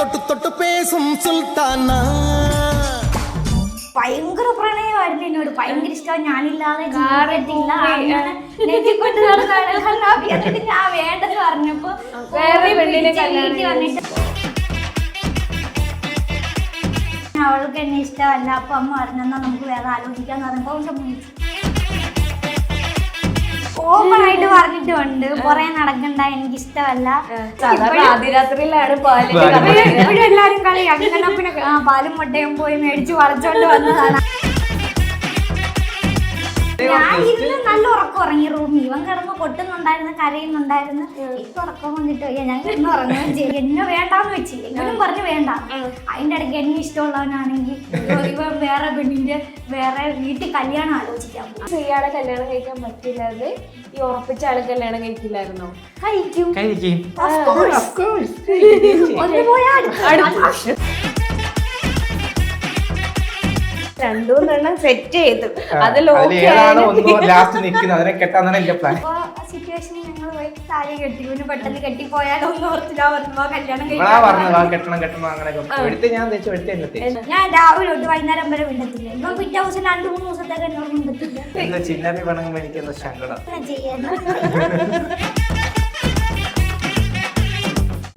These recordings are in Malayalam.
തൊട്ട് തൊട്ട് പേസും സുൽത്താന. ഭയങ്കര പ്രണയമായിരുന്നു എന്നോട്. ഭയങ്കര ഇഷ്ടം. ഞാനില്ലാതെ ഞാൻ വേണ്ടെന്ന് പറഞ്ഞപ്പോ വേറെ പെണ്ണിനെ വന്നിട്ട് അവൾക്ക് എന്നെ ഇഷ്ടമല്ല. അപ്പൊ അമ്മ പറഞ്ഞാ നമുക്ക് വേറെ ആലോചിക്കാന്ന് പറഞ്ഞപ്പോ ഓപ്പൺ ആയിട്ട് പറഞ്ഞിട്ടുണ്ട്. കൊറേ നടക്കണ്ട എനിക്ക് ഇഷ്ടമല്ല കഥ എപ്പോഴും എല്ലാരും കളി അങ്ങനെ പിന്നെ പാലും മുട്ടയും പോയി മേടിച്ച് വളച്ചോണ്ട് വന്നതാണ്. ഞാൻ ഇന്ന് നല്ല ഉറക്കം ഉറങ്ങി. റൂമിൽ ഇവൻ കിടന്ന് കൊട്ടുന്നുണ്ടായിരുന്നു കരയുന്നുണ്ടായിരുന്നു. ഇപ്പൊ ഉറക്കം വന്നിട്ട് വയ്യ ഞാൻ കിടന്ന് ഉറങ്ങുകയും ചെയ്യും. എന്നെ വേണ്ടാന്ന് വെച്ച്. എങ്കിലും പറഞ്ഞു വേണ്ട. അതിന്റെ ഇടയ്ക്ക് എന്നെ ഇഷ്ടമുള്ളവനാണെങ്കിൽ ഇവ- ഇവൻ വേറെ പെണ്ണിന്റെ വേറെ വീട്ടിൽ കല്യാണം ആലോചിക്കാൻ പോകും ഇയാളെ കല്യാണം കഴിക്കാൻ പറ്റില്ലാതെ ഈ ഉറപ്പിച്ച ആളെ കല്യാണം കഴിക്കില്ലായിരുന്നോ? കഴിക്കും. കഴിക്കും. രണ്ടുമൂന്നെണ്ണം സെറ്റ് ചെയ്തു. അതിൽ ലാസ്റ്റ് നിൽക്കുന്നത് അതിനെ കെട്ടാന്നാണ് എന്റെ പ്ലാൻ സിറ്റുവേഷൻ ഞങ്ങൾ പോയി താലി കെട്ടി. പിന്നെ പെട്ടെന്ന് കെട്ടി ഒന്ന് ഓർത്തില്ല പറഞ്ഞു കല്യാണം കഴിഞ്ഞു കെട്ടണം കെട്ടണം അങ്ങനെ ഞാൻ ഞാൻ രാവിലെ തൊട്ട് വൈകുന്നേരം വരെ മിണ്ടത്തില്ല. ഇപ്പൊ പിറ്റേ ദിവസം രണ്ടു മൂന്ന് ദിവസത്തേക്ക് എന്നോട് മിണ്ടത്തില്ല. എന്താ ചിന്നപ്പി വേണമെങ്കിൽ എനിക്ക് സങ്കടം? ചെയ്യാൻ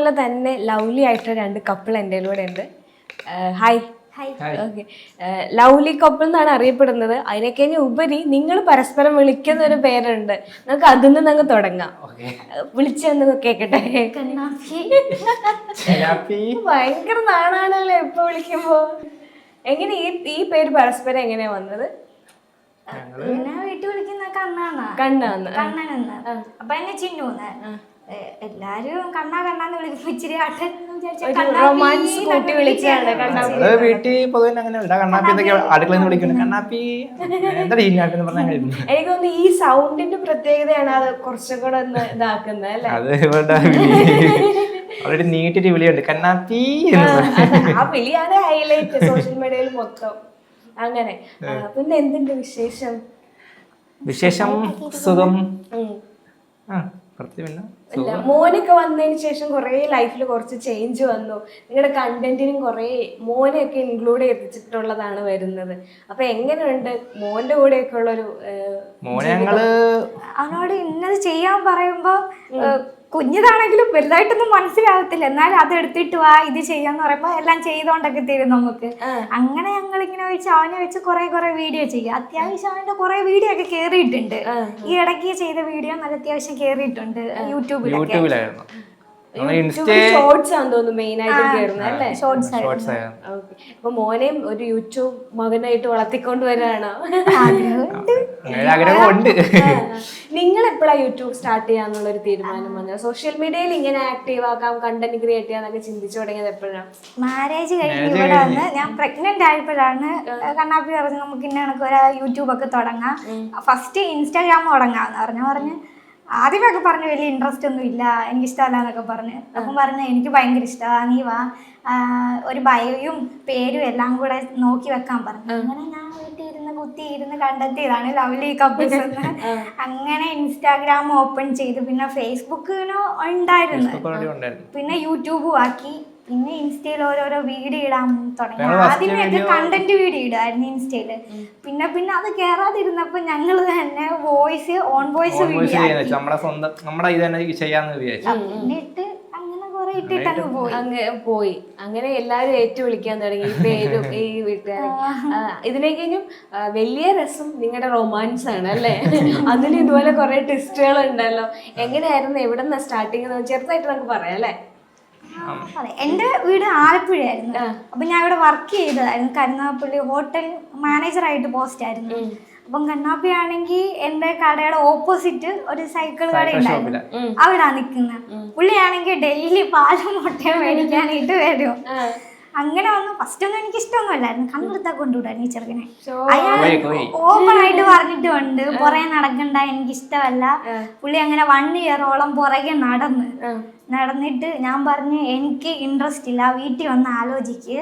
പോലെ തന്നെ ലവ്ലി ആയിട്ടുള്ള രണ്ട് കപ്പിൾ എന്റെ കൂടെ ഉണ്ട്. Hi lovely okay lovely couple എന്നാണ് അറിയപ്പെടുന്നത്. അതിനൊക്കെ ഉപരി നിങ്ങൾ പരസ്പരം വിളിക്കുന്ന ഒരു പേരുണ്ട്. നമുക്ക് അതിൽ നിന്ന് അങ്ങ് തുടങ്ങാം. വിളിച്ചെന്ന് കേക്കട്ടെ. ഭയങ്കര നാണാണല്ലോ എപ്പോ വിളിക്കുമ്പോ? എങ്ങനെ ഈ ഈ പേര് പരസ്പരം എങ്ങനെയാ വന്നത്? വീട്ടിൽ വിളിക്കുന്ന കണ്ണാന്നാ. കണ്ണാന്ന്. കണ്ണനെന്ന് അപ്പൊ എന്നെ ചിന്നൂന്ന് എല്ലാരും കണ്ണാ കണ്ണാന്ന് വിളിക്കുമ്പോ ഇച്ചിരി ആട്ടെ ഒരു റൊമാൻസ് കൂട്ടി വിളിച്ചാണ് വീട്ടിൽ പൊതുവെ അങ്ങനെ കണ്ണാപ്പി അടുക്കളയിൽ എന്താ ചിന്നാപ്പി എന്ന് പറഞ്ഞാൽ എനിക്ക് തോന്നുന്നു ഈ സൗണ്ടിന്റെ പ്രത്യേകതയാണ് അത് കുറച്ചും കൂടെ ഒന്ന് ഇതാക്കുന്നത് അല്ലേ? അത് നീട്ടിട്ട് വിളിയുണ്ട്. കണ്ണാപ്പി ആ വിളിയാണ് ഹൈലൈറ്റ് സോഷ്യൽ മീഡിയയിൽ മൊത്തം. അങ്ങനെ. പിന്നെ എന്തിന്റെ വിശേഷം? വിശേഷം സുഖം. ആ കുറച്ച് മോനൊക്കെ വന്നതിന് ശേഷം കുറേ ലൈഫിൽ കുറച്ച് ചേഞ്ച് വന്നു. നിങ്ങളുടെ കണ്ടന്റിനും കുറേ മോനെയൊക്കെ ഇൻക്ലൂഡ് ചെയ്തിട്ടുള്ളതാണ് വരുന്നത്. അപ്പൊ എങ്ങനെയുണ്ട് മോന്റെ കൂടെയൊക്കെ ഉള്ളൊരു ഏഹ്, മോനെ ഞങ്ങൾ അവനോട് ഇന്നത് ചെയ്യാൻ പറയുമ്പോ കുഞ്ഞിതാണെങ്കിലും വലുതായിട്ടൊന്നും മനസ്സിലാകത്തില്ല എന്നാൽ അത് എടുത്തിട്ട് വാ ഇത് ചെയ്യാന്ന് പറയുമ്പോ എല്ലാം ചെയ്തോണ്ടൊക്കെ തരും നമുക്ക്. അങ്ങനെ ഞങ്ങൾ ഇങ്ങനെ വെച്ച് അവനെ വെച്ച് കുറെ കുറെ വീഡിയോ ചെയ്യും. അത്യാവശ്യം അവന്റെ കുറെ വീഡിയോ ഒക്കെ കേറിയിട്ടുണ്ട് ഈ ഇടയ്ക്ക് ചെയ്ത വീഡിയോ നല്ല അത്യാവശ്യം കേറിയിട്ടുണ്ട് യൂട്യൂബിലൊക്കെ. ഷോർട്സ് ആണെന്ന് തോന്നുന്നു മെയിൻ ആയിട്ട് കയറുന്നത് അല്ലേ? ഷോർട്സ് ഓക്കെ അപ്പൊ മോനെയും ഒരു യൂട്യൂബ് മകനായിട്ട് വളർത്തിക്കൊണ്ട് വരാണോ നിങ്ങൾ എപ്പോഴാ യൂട്യൂബ് സ്റ്റാർട്ട് ചെയ്യാന്നുള്ള ഒരു തീരുമാനം വന്നത്? സോഷ്യൽ മീഡിയയിൽ ഇങ്ങനെ ആക്റ്റീവ് ആക്കാം കണ്ടന്റ് ക്രിയേറ്റ് ചെയ്യാന്നൊക്കെ ചിന്തിച്ചു തുടങ്ങിയത് എപ്പോഴാണ് മാരേജ് കഴിഞ്ഞ് ഇവിടെ വന്ന് ഞാൻ പ്രഗ്നന്റ് ആയപ്പോഴാണ് കണ്ണാപ്പി പറഞ്ഞു നമുക്ക് ഇന്ന കണക്ക് ഒരു യൂട്യൂബ് ഒക്കെ തുടങ്ങാം. ഫസ്റ്റ് ഇൻസ്റ്റാഗ്രാം തുടങ്ങാന്ന് പറഞ്ഞു. പറഞ്ഞ് ആദ്യമൊക്കെ പറഞ്ഞു വലിയ ഇൻട്രസ്റ്റ് ഒന്നും ഇല്ല എനിക്ക് ഇഷ്ടമല്ല എന്നൊക്കെ പറഞ്ഞു. അപ്പം പറഞ്ഞു എനിക്ക് ഭയങ്കര ഇഷ്ടമാണ് നീ വാ. ഒരു ബയോയും പേരും എല്ലാം കൂടെ നോക്കി വെക്കാൻ പറഞ്ഞു. അങ്ങനെ ഞാൻ വീട്ടിൽ ഇരുന്ന് കുത്തി ഇരുന്ന് കണ്ടെത്തിയതാണ് ലവ്ലി കപ്പിൾസ് എന്ന്. അങ്ങനെ ഇൻസ്റ്റാഗ്രാം ഓപ്പൺ ചെയ്തു. പിന്നെ ഫേസ്ബുക്കിനോ ഉണ്ടായിരുന്നു. ഉണ്ടായിരുന്നു. പിന്നെ യൂട്യൂബും ആക്കി. പിന്നെ ഇൻസ്റ്റയിൽ ഓരോരോ വീഡിയോ ഇടാൻ തുടങ്ങി. ആദ്യമൊക്കെ കണ്ടന്റ് വീഡിയോ ഇടായിരുന്നു ഇൻസ്റ്റയിൽ. പിന്നെ പിന്നെ അത് കേറാതിരുന്നപ്പോ ഞങ്ങൾ തന്നെ വോയിസ് ഓൺ വോയിസ് വീഡിയോ നമ്മുടെ സ്വന്തം നമ്മുടെ ഇത് തന്നെ ചെയ്യാന്ന് വിചാരിച്ചു. എന്നിട്ട് അങ്ങനെ കുറെ ഇട്ടിട്ട് അങ്ങ് പോയി. അങ്ങ് പോയി. അങ്ങനെ എല്ലാരും ഏറ്റു വിളിക്കാൻ തുടങ്ങി. ഈ പേരും ഈ വീട്ടുകാരും. ഇതിനേക്കും വലിയ രസം നിങ്ങളുടെ റൊമാൻസ് ആണ് അല്ലേ? അതിന് ഇതുപോലെ കുറെ ട്വിസ്റ്റുകൾ ഉണ്ടല്ലോ. എങ്ങനെയായിരുന്നു എവിടെ നിന്നാ സ്റ്റാർട്ടിങ് ചെറുതായിട്ട് നമുക്ക് പറയാം അല്ലേ? അതെ എന്റെ വീട് ആലപ്പുഴയായിരുന്നു. അപ്പൊ ഞാൻ ഇവിടെ വർക്ക് ചെയ്തതായിരുന്നു. കരുനാഗപ്പള്ളി ഹോട്ടൽ മാനേജറായിട്ട് പോസ്റ്റ് ആയിരുന്നു. അപ്പം കണ്ണാപ്പി ആണെങ്കിൽ എന്റെ കടയുടെ ഓപ്പോസിറ്റ് ഒരു സൈക്കിൾ കട ഉണ്ടായിരുന്നു. അവിടെ നിൽക്കുന്നത് പുള്ളിയാണെങ്കിൽ ഡെയിലി പാലും മുട്ടയും മേടിക്കാനായിട്ട് വരും. അങ്ങനെ വന്നു. ഫസ്റ്റ് ഒന്നും എനിക്ക് ഇഷ്ടമൊന്നുമല്ലായിരുന്നു കണ്ണെടുത്താ കൊണ്ടുവിടാൻ ഈ ചെറുക്കനെ. അയാൾ. ഓപ്പൺ ആയിട്ട് പറഞ്ഞിട്ടുണ്ട് പുറകെ നടക്കണ്ട എനിക്ക് ഇഷ്ടമല്ല പുള്ളി അങ്ങനെ വൺ ഇയറോളം പുറകെ നടന്ന് നടന്നിട്ട് ഞാൻ പറഞ്ഞു എനിക്ക് ഇൻട്രസ്റ്റ് ഇല്ല വീട്ടിൽ വന്ന് ആലോചിക്ക്.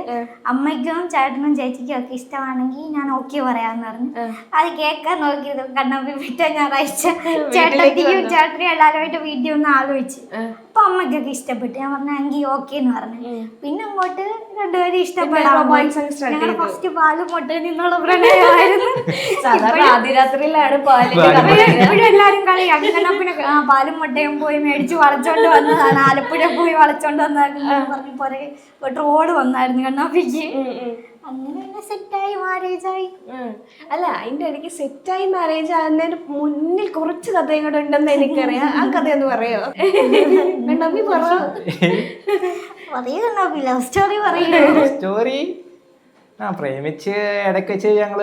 അമ്മയ്ക്കും ചേട്ടനും ചേച്ചിക്കും ഒക്കെ ഇഷ്ടമാണെങ്കിൽ ഞാൻ ഓക്കെ പറയാന്ന് പറഞ്ഞു. അത് കേൾക്കാൻ നോക്കിയത് കണ്ണപ്പി വിട്ട ഞായറാഴ്ച. ചേട്ടത്തിയും ചേട്ടനും എല്ലാവരുമായിട്ട് വീട്ടിൽ ഒന്ന് ആലോചിച്ച്. അപ്പൊ അമ്മയ്ക്കൊക്കെ ഇഷ്ടപ്പെട്ടു. ഞാൻ പറഞ്ഞു എങ്കിൽ ഓക്കെ എന്ന് പറഞ്ഞു. പിന്നെ അങ്ങോട്ട് രണ്ടുപേരും ഇഷ്ടപ്പെടാൻ ഞങ്ങളുടെ. ഫസ്റ്റ് പാൽ മുട്ടയിൽ നിന്നുള്ള പ്രണയമായിരുന്നു. പാലിന്റെ പാൽ എല്ലാരും കളി അങ്ങനെ പിന്നെ പാലും മുട്ടയും പോയി മേടിച്ച് വളച്ചോണ്ട് വന്നതാണ്. ആലപ്പുഴ പോയി വളച്ചോണ്ട് വന്നായിരുന്നു. പറഞ്ഞു പോരെ റോഡ് വന്നായിരുന്നു കണ്ണാപ്പിക്ക് അങ്ങനെ സെറ്റായി മാരേജ് ആയി അല്ല അതിന്റെ ഇടയ്ക്ക് സെറ്റായി മാരേജ് ആകുന്നതിന് മുന്നിൽ കുറച്ച് കഥയും കൂടെ ഉണ്ടെന്ന് എനിക്കറിയാം. ആ കഥയൊന്ന് പറയോ? കണ്ണാപ്പി പറ. പറയൂ കണ്ണാപ്പി ലവ് സ്റ്റോറി പറയൂ. സ്റ്റോറി ആ പ്രേമിച്ച് ഇടയ്ക്ക് വെച്ച് ഞങ്ങൾ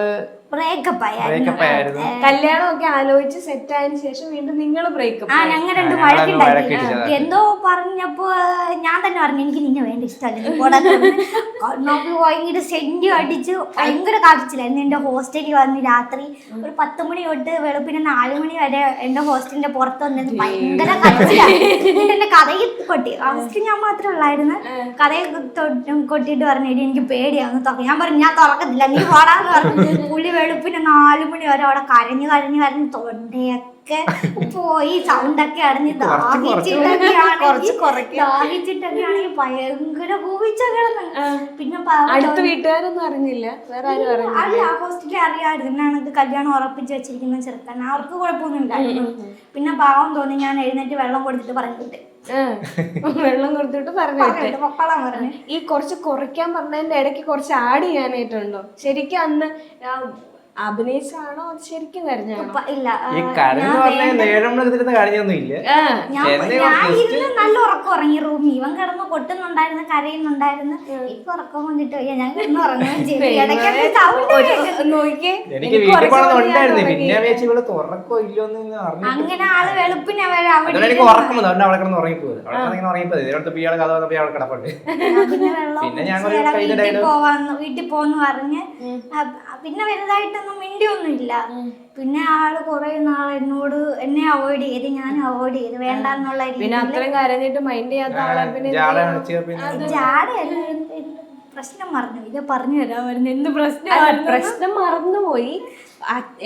ബ്രേക്കപ്പ് ആയിരുന്നു. കല്യാണം കല്യാണമൊക്കെ ആലോചിച്ച് സെറ്റ് ആയതിനു ശേഷം വീണ്ടും നിങ്ങൾ ബ്രേക്കപ്പ് ആ ഞങ്ങൾ രണ്ട് ഞങ്ങളങ്ങ് എന്തോ പറഞ്ഞപ്പോ ഞാൻ തന്നെ പറഞ്ഞു എനിക്ക് നിന്നെ വേണ്ട ഇഷ്ടമല്ല ഭയങ്കര സെന്റ് അടിച്ച് ഭയങ്കര കരച്ചിലായിരുന്നു എന്റെ ഹോസ്റ്റലിൽ വന്ന് രാത്രി ഒരു പത്ത് മണി തൊട്ട് വെളുപ്പിന് നാല് മണി വരെ എന്റെ ഹോസ്റ്റലിന്റെ പുറത്ത് വന്നത് ഭയങ്കര എന്റെ കഥയിൽ കൊട്ടി. ഹോസ്റ്റലിൽ ഞാൻ മാത്രമേ ഉള്ളായിരുന്നു. കഥയിൽ കൊട്ടിട്ട് കൊട്ടിയിട്ട് പറഞ്ഞു എനിക്ക് പേടിയാന്ന് ഞാൻ പറഞ്ഞു ഞാൻ തുറക്കത്തില്ല നീ പോടാന്ന് പറഞ്ഞു. പുള്ളി വെളുപ്പിന് നാല് മണി വരെ അവിടെ കരഞ്ഞു കരഞ്ഞു കരഞ്ഞു തൊണ്ടയൊക്കെ പോയി സൗണ്ടൊക്കെ അടഞ്ഞ് ദാഹിച്ചിട്ടൊക്കെയാണെങ്കിൽ ഭയങ്കര കൂവിച്ച കിടന്ന് പിന്നെ പാവം അടുത്ത വീട്ടുകാരൊന്നും അറിഞ്ഞില്ല. വേറെ ആരും അറിഞ്ഞില്ല. അല്ല ഹോസ്റ്റലിൽ അറിയാമായിരുന്നു. എന്നാണ് ഇത് കല്യാണം ഉറപ്പിച്ച് വെച്ചിരിക്കുന്ന ചെറുക്കൻ. അവർക്ക് കുഴപ്പമൊന്നുമില്ലായിരുന്നു പിന്നെ പാവം തോന്നി ഞാൻ എഴുന്നേറ്റ് വെള്ളം കൊടുത്തിട്ട് പറഞ്ഞിട്ട്. വെള്ളം കൊടുത്തിട്ട് പറഞ്ഞു പറഞ്ഞിട്ട് പൊക്കോളാൻ പറഞ്ഞു. ഈ കുറച്ച് കുറയ്ക്കാൻ പറഞ്ഞതിന്റെ ഇടയ്ക്ക് കുറച്ച് ആഡ് ചെയ്യാനായിട്ടുണ്ടോ? ശരിക്കും അന്ന് അഭിനയിച്ചാണോ അത് ശരിക്കും കരഞ്ഞാണോ? ഇപ്പൊ ഇല്ല ഈ കരഞ്ഞു പറഞ്ഞ ഇല്ല ഞാൻ ഇരുന്ന് നല്ല ഉറക്കം ഉറങ്ങി. റൂമിൽ ഇവൻ കിടന്ന് കൊട്ടുന്നുണ്ടായിരുന്നു കരയുന്നുണ്ടായിരുന്നു. ഇപ്പൊ ഉറക്കം വന്നിട്ട് വയ്യ ഞാൻ കിടന്ന് ഉറങ്ങുകയും അങ്ങനെ ആൾ വെളുപ്പിനെ വരെ അവിടെ ഉറക്കം അവിടെ കിടന്ന് ഉറങ്ങിപ്പോയത്. പിന്നെ വീട്ടിൽ dialogue- പോവാന്ന് വീട്ടിൽ പോന്ന് പറഞ്ഞ് പിന്നെ വലുതായിട്ടൊന്നും മിണ്ടിയൊന്നുമില്ല. പിന്നെ ആൾ കുറെ നാൾ എന്നോട് എന്നെ അവോയ്ഡ് ചെയ്ത് ഞാൻ അവോയ്ഡ് ചെയ്ത് വേണ്ടെന്നുള്ള പിന്നെ രീതിയിൽ അത്രയും കരഞ്ഞിട്ട് മൈൻഡ് ചെയ്യാത്ത ആളെ പിന്നെ പിന്നെ ജാടയല്ല പ്രശ്നം മറന്നു ഇത് പറഞ്ഞു തരാമായിരുന്നു എന്ത് പ്രശ്നം പ്രശ്നം മറന്നുപോയി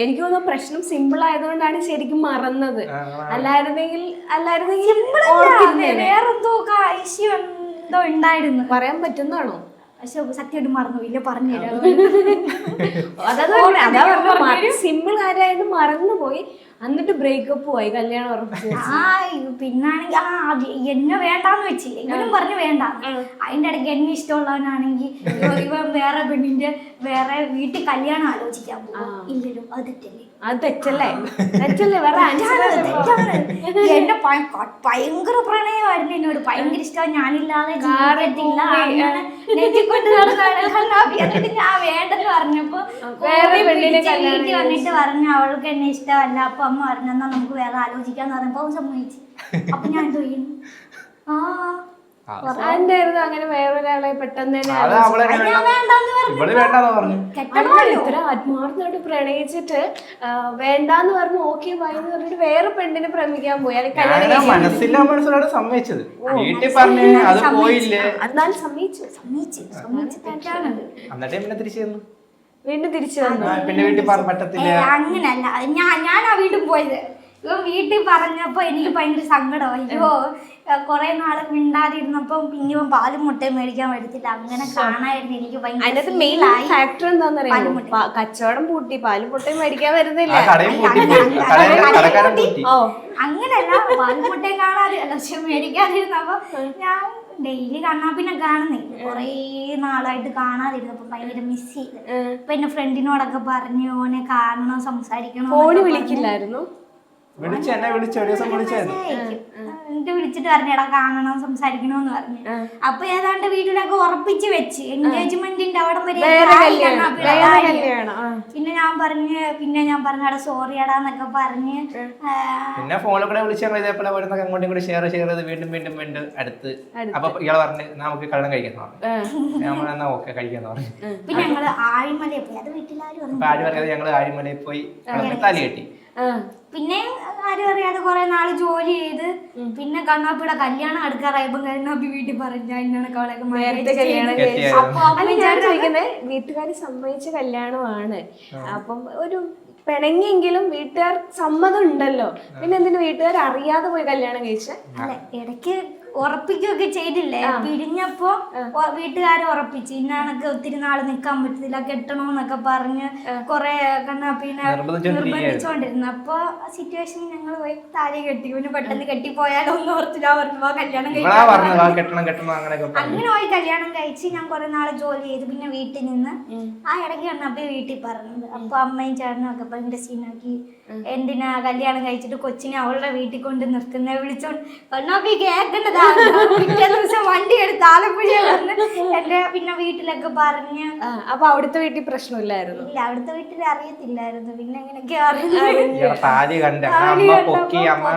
എനിക്ക് തോന്നുന്നു പ്രശ്നം സിമ്പിൾ ആയതുകൊണ്ടാണ് ശരിക്കും മറന്നത്. അല്ലായിരുന്നെങ്കിൽ അല്ലായിരുന്നെങ്കിൽ. വേറെന്തോ ഇഷ്യൂ എന്തോ ഉണ്ടായിരുന്നു. പറയാൻ പറ്റുന്നതാണോ? പക്ഷെ സത്യമായിട്ട് മറന്നു ഇല്ല പറഞ്ഞു തരാം. സിമ്പിൾ കാര്യമായിട്ട് മറന്നുപോയി എന്നിട്ട് ബ്രേക്കപ്പ് ആയി കല്യാണം ഉറപ്പിച്ചു ആ പിന്നാണെങ്കിൽ ആ അത് എന്നെ വേണ്ടാന്ന് വെച്ചില്ല ഇവനും പറഞ്ഞു വേണ്ട. അതിന്റെ ഇടയ്ക്ക് എന്നെ ഇഷ്ടമുള്ളവനാണെങ്കിൽ ഇവ- ഇവൻ വേറെ പെണ്ണിന്റെ വേറെ വീട്ടിൽ കല്യാണം ആലോചിക്കാൻ പോകും ഇല്ലല്ലോ അത് തെറ്റല്ലേ? അത് തെറ്റല്ലേ? തെറ്റല്ലേ? വേറെ. എന്റെ ഭയങ്കര പ്രണയമായിരുന്നു എന്നോട്. ഭയങ്കര ഇഷ്ടം ഞാനില്ലാതെ ജീവിക്കത്തില്ല അങ്ങനെ നെറ്റിക്കൊണ്ട് നടന്നാണ് കണ്ണാപ്പി എന്നിട്ട് ഞാൻ വേണ്ടെന്ന് പറഞ്ഞപ്പോ വീട്ടിൽ വന്നിട്ട് പറഞ്ഞു അവൾക്ക് എന്നെ ഇഷ്ടമല്ല. അപ്പൊ അമ്മ പറഞ്ഞു എന്നാ നമുക്ക് വേറെ ആലോചിക്കാൻ പറഞ്ഞപ്പോ അവൻ സമ്മതിച്ചു. അപ്പൊ ഞാൻ എന്തോ ചെയ്യുന്നു ആ. എന്തായിരുന്നു അങ്ങനെ വേറൊരാളെ പെട്ടെന്ന് ഇത്ര ആത്മാർത്ഥമായിട്ട് പ്രണയിച്ചിട്ട് വേണ്ടാന്ന് പറഞ്ഞു ഓക്കെ എന്ന് പറഞ്ഞിട്ട് വേറെ പെണ്ണിനെ പ്രേമിക്കാൻ പോയി. സമ്മതിച്ചത്. വീട്ടിൽ പറഞ്ഞ് അത് പോയില്ലേ? സമ്മതിച്ചു. സമ്മതിച്ചു എന്നിട്ടേ പിന്നെ തിരിച്ചു വീണ്ടും തിരിച്ചു വന്നു. പിന്നെ വീട്ടിൽ പറ്റത്തില്ല. അങ്ങനല്ല. ഞാൻ ഞാൻ ആ വീട്ടിൽ പോയത്. ഇപ്പം വീട്ടിൽ പറഞ്ഞപ്പോ എനിക്ക് ഭയങ്കര സങ്കടം അയ്യോ കുറെ നാളെ മിണ്ടാതിരുന്നപ്പോ പിന്നെ ഇവൻ പാലും മുട്ടയും മേടിക്കാൻ പറ്റത്തില്ല അങ്ങനെ കാണായിരുന്നു എനിക്ക് ഭയങ്കര അതിനകത്ത് മെയിൻ ആയി. ഫാക്ടർ. കച്ചവടം പൂട്ടി. പാലും മുട്ടയും മേടിക്കാൻ വരുന്നില്ല. അങ്ങനല്ല. പാലും മുട്ടയും കാണാതെ. പക്ഷെ മേടിക്കാതിരുന്നപ്പോ ഞാൻ ഡെയിലി കാണാൻ പിന്നെ കാണുന്നേ. കൊറേ നാളായിട്ട് കാണാതിരുന്നു അപ്പൊ ഭയങ്കര മിസ് ചെയ്ത്. ഇപ്പൊ എന്റെ ഫ്രണ്ടിനോടൊക്കെ പറഞ്ഞു ഓനെ കാണണം സംസാരിക്കണം ഫോണ്. വിളിക്കില്ലായിരുന്നു? വിളിച്ചു എന്നെ വിളിച്ചു ഒരു ദിവസം വിളിച്ചായിരുന്നു എന്നിട്ട് വിളിച്ചിട്ട് പറഞ്ഞു എടാ കാണണം സംസാരിക്കണമെന്ന് പറഞ്ഞു. അപ്പൊ ഏതാണ്ട് വീട്ടിലൊക്കെ ഉറപ്പിച്ച് വെച്ച്. എൻഗേജ്മെന്റിന്റെ അവിടെ വരെ. പിന്നെ ഞാൻ പറഞ്ഞ് പിന്നെ ഞാൻ പറഞ്ഞ സോറി എടാന്നൊക്കെ പറഞ്ഞ് പിന്നെ ഫോണിൽ കൂടെ വിളിച്ച് ഞങ്ങൾ ഇതേപോലെ അങ്ങോട്ടും കൂടി ഷെയർ ഷെയർ ചെയ്ത് വീണ്ടും വീണ്ടും വീണ്ടും അടുത്ത്. അപ്പൊ ഇയാളെ പറഞ്ഞ് നമുക്ക് കള്ളം കഴിക്കാന്ന് പറഞ്ഞു. നമ്മൾ എന്നാ ഓക്കെ കഴിക്കാന്ന് പറഞ്ഞു. പിന്നെ ഞങ്ങൾ ആഴിമലയിൽ പോയി. അത് വീട്ടിലാരും ഞങ്ങൾ ആരും ആഴിമലയിൽ പോയി തലി കെട്ടി ആ. പിന്നെ ആരും അറിയാതെ കുറെ നാൾ ജോലി ചെയ്ത് പിന്നെ കണ്ണാപ്പിയുടെ കല്യാണം അടുക്കാറായപ്പോ കണ്ണാപ്പി വീട്ടിൽ പറഞ്ഞ ഞാൻ വിചാരിച്ചു ചോദിക്കുന്നത് വീട്ടുകാർ സമ്മതിച്ച കല്യാണമാണ്. അപ്പം ഒരു പിണങ്ങിയെങ്കിലും വീട്ടുകാർ സമ്മതം ഉണ്ടല്ലോ. പിന്നെ എന്തിനു വീട്ടുകാർ അറിയാതെ പോയി കല്യാണം കഴിച്ച? അല്ലെ ഇടയ്ക്ക് ഉറപ്പിക്കുകയൊക്കെ ചെയ്തില്ലേ? പിരിഞ്ഞപ്പോ വീട്ടുകാരെ ഉറപ്പിച്ച്. ഇന്നാണൊക്കെ ഒത്തിരി നാൾ നിക്കാൻ പറ്റത്തില്ല കെട്ടണോന്നൊക്കെ പറഞ്ഞ് കൊറേ കണ്ണാ പിന്നെ നിർബന്ധിച്ചോണ്ടിരുന്നു. അപ്പൊ സിറ്റുവേഷൻ ഞങ്ങൾ പോയി താലി കെട്ടി. പിന്നെ പെട്ടെന്ന് കെട്ടിപ്പോയാലോ എന്ന് ഓർത്തില്ല പറഞ്ഞു "വാ, കല്യാണം ഇവളാ കഴിക്കാം പറഞ്ഞത് ആ കെട്ടണം കെട്ടണം അങ്ങനെയൊക്കെ പറഞ്ഞു. അങ്ങനെ പോയി കല്യാണം കഴിച്ച് ഞാൻ കുറെ നാൾ ജോലി ചെയ്ത് പിന്നെ വീട്ടിൽ നിന്ന് ആ ഇടയ്ക്ക് കണ്ണാപ്പി വീട്ടിൽ പറഞ്ഞത്. അപ്പൊ അമ്മയും ചേട്ടനും ഒക്കെ ഭയങ്കര സീനാക്കി എന്തിനാ കല്യാണം കഴിച്ചിട്ട് കൊച്ചിനെ അവളുടെ വീട്ടിൽ കൊണ്ട് നിർത്തുന്ന വിളിച്ചോണ്ട് കണ്ണാപ്പി കേൾക്കേണ്ടതാണ് പിറ്റേ ദിവസം വണ്ടി എടുത്ത് ആലപ്പുഴ വന്ന് എന്റെ പിന്നെ വീട്ടിലൊക്കെ പറഞ്ഞ് അപ്പൊ അവിടുത്തെ വീട്ടിൽ പ്രശ്നമില്ലായിരുന്നു? ഇല്ല അവിടുത്തെ വീട്ടിൽ അറിയത്തില്ലായിരുന്നു. പിന്നെ എങ്ങനെയൊക്കെ അറിയുന്നത് താലി കണ്ട അമ്മ പൊക്കി അമ്മ.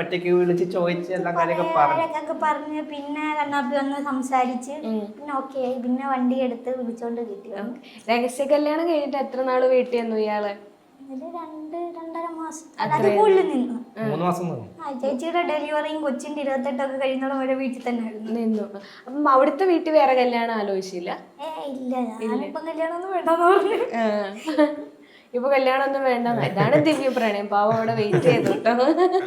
ഒറ്റയ്ക്ക് വിളിച്ച് ചോദിച്ച് എല്ലാം കാര്യമൊക്കെ പറഞ്ഞു. പിന്നെ കണ്ണാപ്പി വന്ന് സംസാരിച്ച് പിന്നെ ഓക്കെ പിന്നെ വണ്ടി എടുത്ത് വിളിച്ചോണ്ട് കിട്ടി രഹസ്യ കല്യാണം കഴിഞ്ഞിട്ട് എത്ര നാൾ വീട്ടിൽ വന്നു ഇയാൾ? രണ്ട് രണ്ടര മാസം കൂടുതൽ നിന്നു. മൂന്ന് മാസം നിന്നു. ആ ചേച്ചിയുടെ ഡെലിവറിയും കൊച്ചിന്റെ ഇരുപത്തെട്ടൊക്കെ കഴിയുന്നോളം ഓരോ വീട്ടിൽ തന്നെ ആയിരുന്നു. നിന്നു. അപ്പം അവിടുത്തെ വീട്ടിൽ വേറെ കല്യാണം ആലോചിച്ചില്ല? ഏ ഇല്ല ഞാനിപ്പം കല്യാണം ഒന്നും വേണ്ടെന്ന് പറഞ്ഞു. ഇപ്പൊ കല്യാണം ഒന്നും വേണ്ട ഇതാണ് ദിവ്യ പ്രണയം. പാവം അവിടെ വെയിറ്റ് ചെയ്തു കേട്ടോ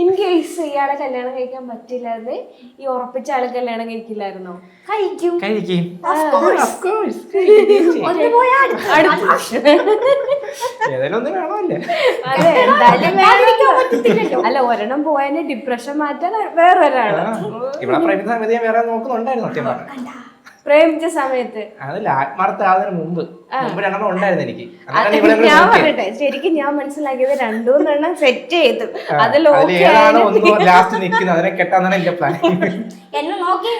ഇൻ കേസ് ഇയാളെ കല്യാണം കഴിക്കാൻ പറ്റില്ലാതെ ഈ ഉറപ്പിച്ച ആളെ കല്യാണം കഴിക്കില്ലായിരുന്നോ? കഴിക്കും. കഴിക്കും. അല്ല ഒരെണ്ണം പോയതിന്റെ ഡിപ്രഷൻ മാറ്റാൻ ഇവിടെ വേറെ നോക്കുന്നുണ്ടായിരുന്നു സത്യം പറഞ്ഞു. കണ്ടാ? പ്രേമിച്ച സമയത്ത്. അതല്ല ആത്മാർത്ഥാതിന് മുമ്പ്. മുമ്പ് രണ്ടെണ്ണം ഉണ്ടായിരുന്നു എനിക്ക്. ഞാൻ. പറയട്ടെ. ശരിക്കും ഞാൻ മനസ്സിലാക്കിയത് രണ്ടൂന്നെണ്ണം സെറ്റ് ചെയ്തു. അതിൽ ലാസ്റ്റ് നിൽക്കുന്നത്. അതിനെ കെട്ടാന്നാണ് എന്റെ പ്ലാൻ എന്നെ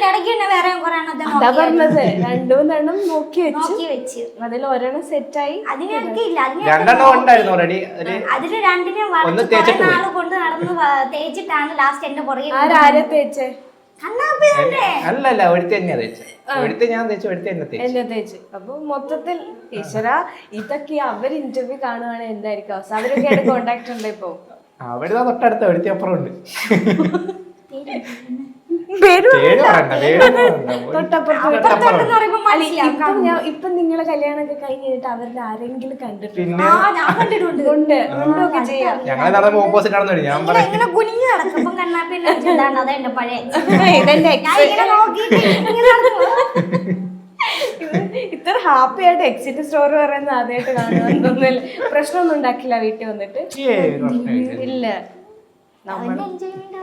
ഇടയ്ക്ക് വേറെ അതാ നോക്കി പറഞ്ഞത്. രണ്ടൂന്നെണ്ണം നോക്കി വെച്ചു. നോക്കി വെച്ച്. അതിൽ ഒരെണ്ണം സെറ്റായി രണ്ടെണ്ണം ഉണ്ടായിരുന്നു ഓൾറെഡി രണ്ടിനെ ഒന്ന് തേച്ചിട്ട് പോയി. കൊണ്ട് നടന്ന് തേച്ചിട്ടാണ് ലാസ്റ്റ് എന്റെ പുറകെ ആരാരെ തേച്ചേ? കണ്ണാപ്പി തന്നെ അല്ല അല്ല ഒരുത്തി തന്നെയാ തേച്ച് ഒരുത്തി ഞാൻ തേച്ചു ഒരുത്തി തന്നെ തേച്ചു. എന്നെ തേച്ച്. അപ്പൊ മൊത്തത്തിൽ ഈശ്വര ഇതൊക്കെ അവർ ഇന്റർവ്യൂ കാണുവാണ് എന്തായിരിക്കും? അവസാനം കോണ്ടാക്ട് ഉണ്ട് ഇപ്പൊ? അവിടെ തൊട്ടടുത്ത ഒരുത്തി അപ്പുറം ഉണ്ട് പേര് പേര് പറയണ്ട പേര് തൊട്ടപ്പുറത്ത് പറയുമ്പോ ഇപ്പം നിങ്ങളെ കല്യാണമൊക്കെ ഒക്കെ കഴിഞ്ഞിട്ട് അവരുടെ ആരെങ്കിലും കണ്ടിട്ടുണ്ട്? ആ ഞാൻ കണ്ടിട്ടുണ്ട്. ഉണ്ട് ഉണ്ടൊക്കെ ചെയ്യാം. ഞങ്ങൾ നടന്ന ഓപ്പോസിറ്റ് ആണെന്ന് ഞാൻ ഇങ്ങനെ പറയും. ഇങ്ങനെ കുനിഞ്ഞു നടക്കും കണ്ണാപ്പി എന്നെ വെച്ചിട്ടാണ് അതെ എന്റെ പഴയ ഇതെന്റെ ഞാൻ ഇങ്ങനെ നോക്കിയിട്ട് ഇങ്ങനെ നടന്നു. ഇത്ര ഹാപ്പി ആയിട്ട് എക്സിറ്റ് സ്റ്റോറി പറയുന്നത് ആദ്യമായിട്ട് കാണുന്നില്ല പ്രശ്നമൊന്നും ഉണ്ടാക്കില്ല വീട്ടിൽ വന്നിട്ട്. ഏയ് പ്രശ്നമില്ല. ഇല്ല. നമ്മൾ enjoyment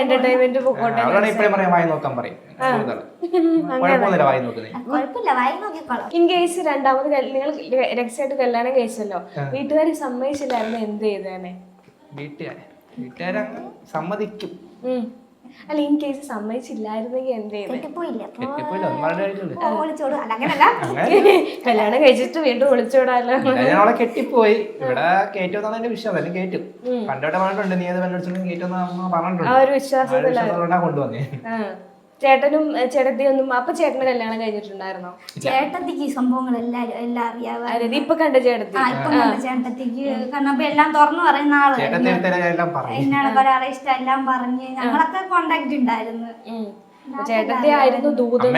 എന്റർടൈൻമെന്റ് പൊക്കോട്ടെ അവളാണ് ഇപ്പഴും പറയാൻ വായി നോക്കാൻ പറയും. കുഴപ്പമൊന്നുമില്ല വായി നോക്കുന്നത് ഇൻ കേസ് രണ്ടാമത് നിങ്ങൾ രഹസ്യമായിട്ട് കല്യാണം കഴിച്ചല്ലോ വീട്ടുകാർ സമ്മതിച്ചില്ലായിരുന്നു എന്ത് ചെയ്തേനെ? വീട്ടുകാരെ വീട്ടുകാരെ സമ്മതിക്കും. അല്ല ഇൻ കേസ് സമ്മതിച്ചില്ലായിരുന്നെങ്കിൽ എന്ത് കല്യാണം കഴിച്ചിട്ട് വീണ്ടും അവളെ കെട്ടിപ്പോയി. ഇവിടെ എന്റെ വിശ്വാസം അല്ലെങ്കിൽ കയറ്റും പണ്ടോട്ട് പറഞ്ഞിട്ടുണ്ട് നീ അത് പറഞ്ഞിട്ടുണ്ട്. ആ ഒരു വിശ്വാസത്തോടാ കൊണ്ടുവന്നേ. ആ. ചേട്ടനും ചേട്ടത്തിയൊന്നും അപ്പൊ ചേട്ടന് കല്യാണം കഴിഞ്ഞിട്ടുണ്ടായിരുന്നോ? ചേട്ടത്തിക്ക് ഈ സംഭവങ്ങൾ എല്ലാം ഇപ്പൊ കണ്ട ചേട്ടത്തി. ആ ഇപ്പം കണ്ട ചേട്ടത്തിക്ക് കാരണം അപ്പൊ എല്ലാം തുറന്നു പറയുന്ന ആൾ എന്നാണ് ഒരാളെ ഇഷ്ടം എല്ലാം പറഞ്ഞ് ഞങ്ങളൊക്കെ കോണ്ടാക്ട് ഉണ്ടായിരുന്നു. ചേട്ടത്തി ആയിരുന്നു ദൂതം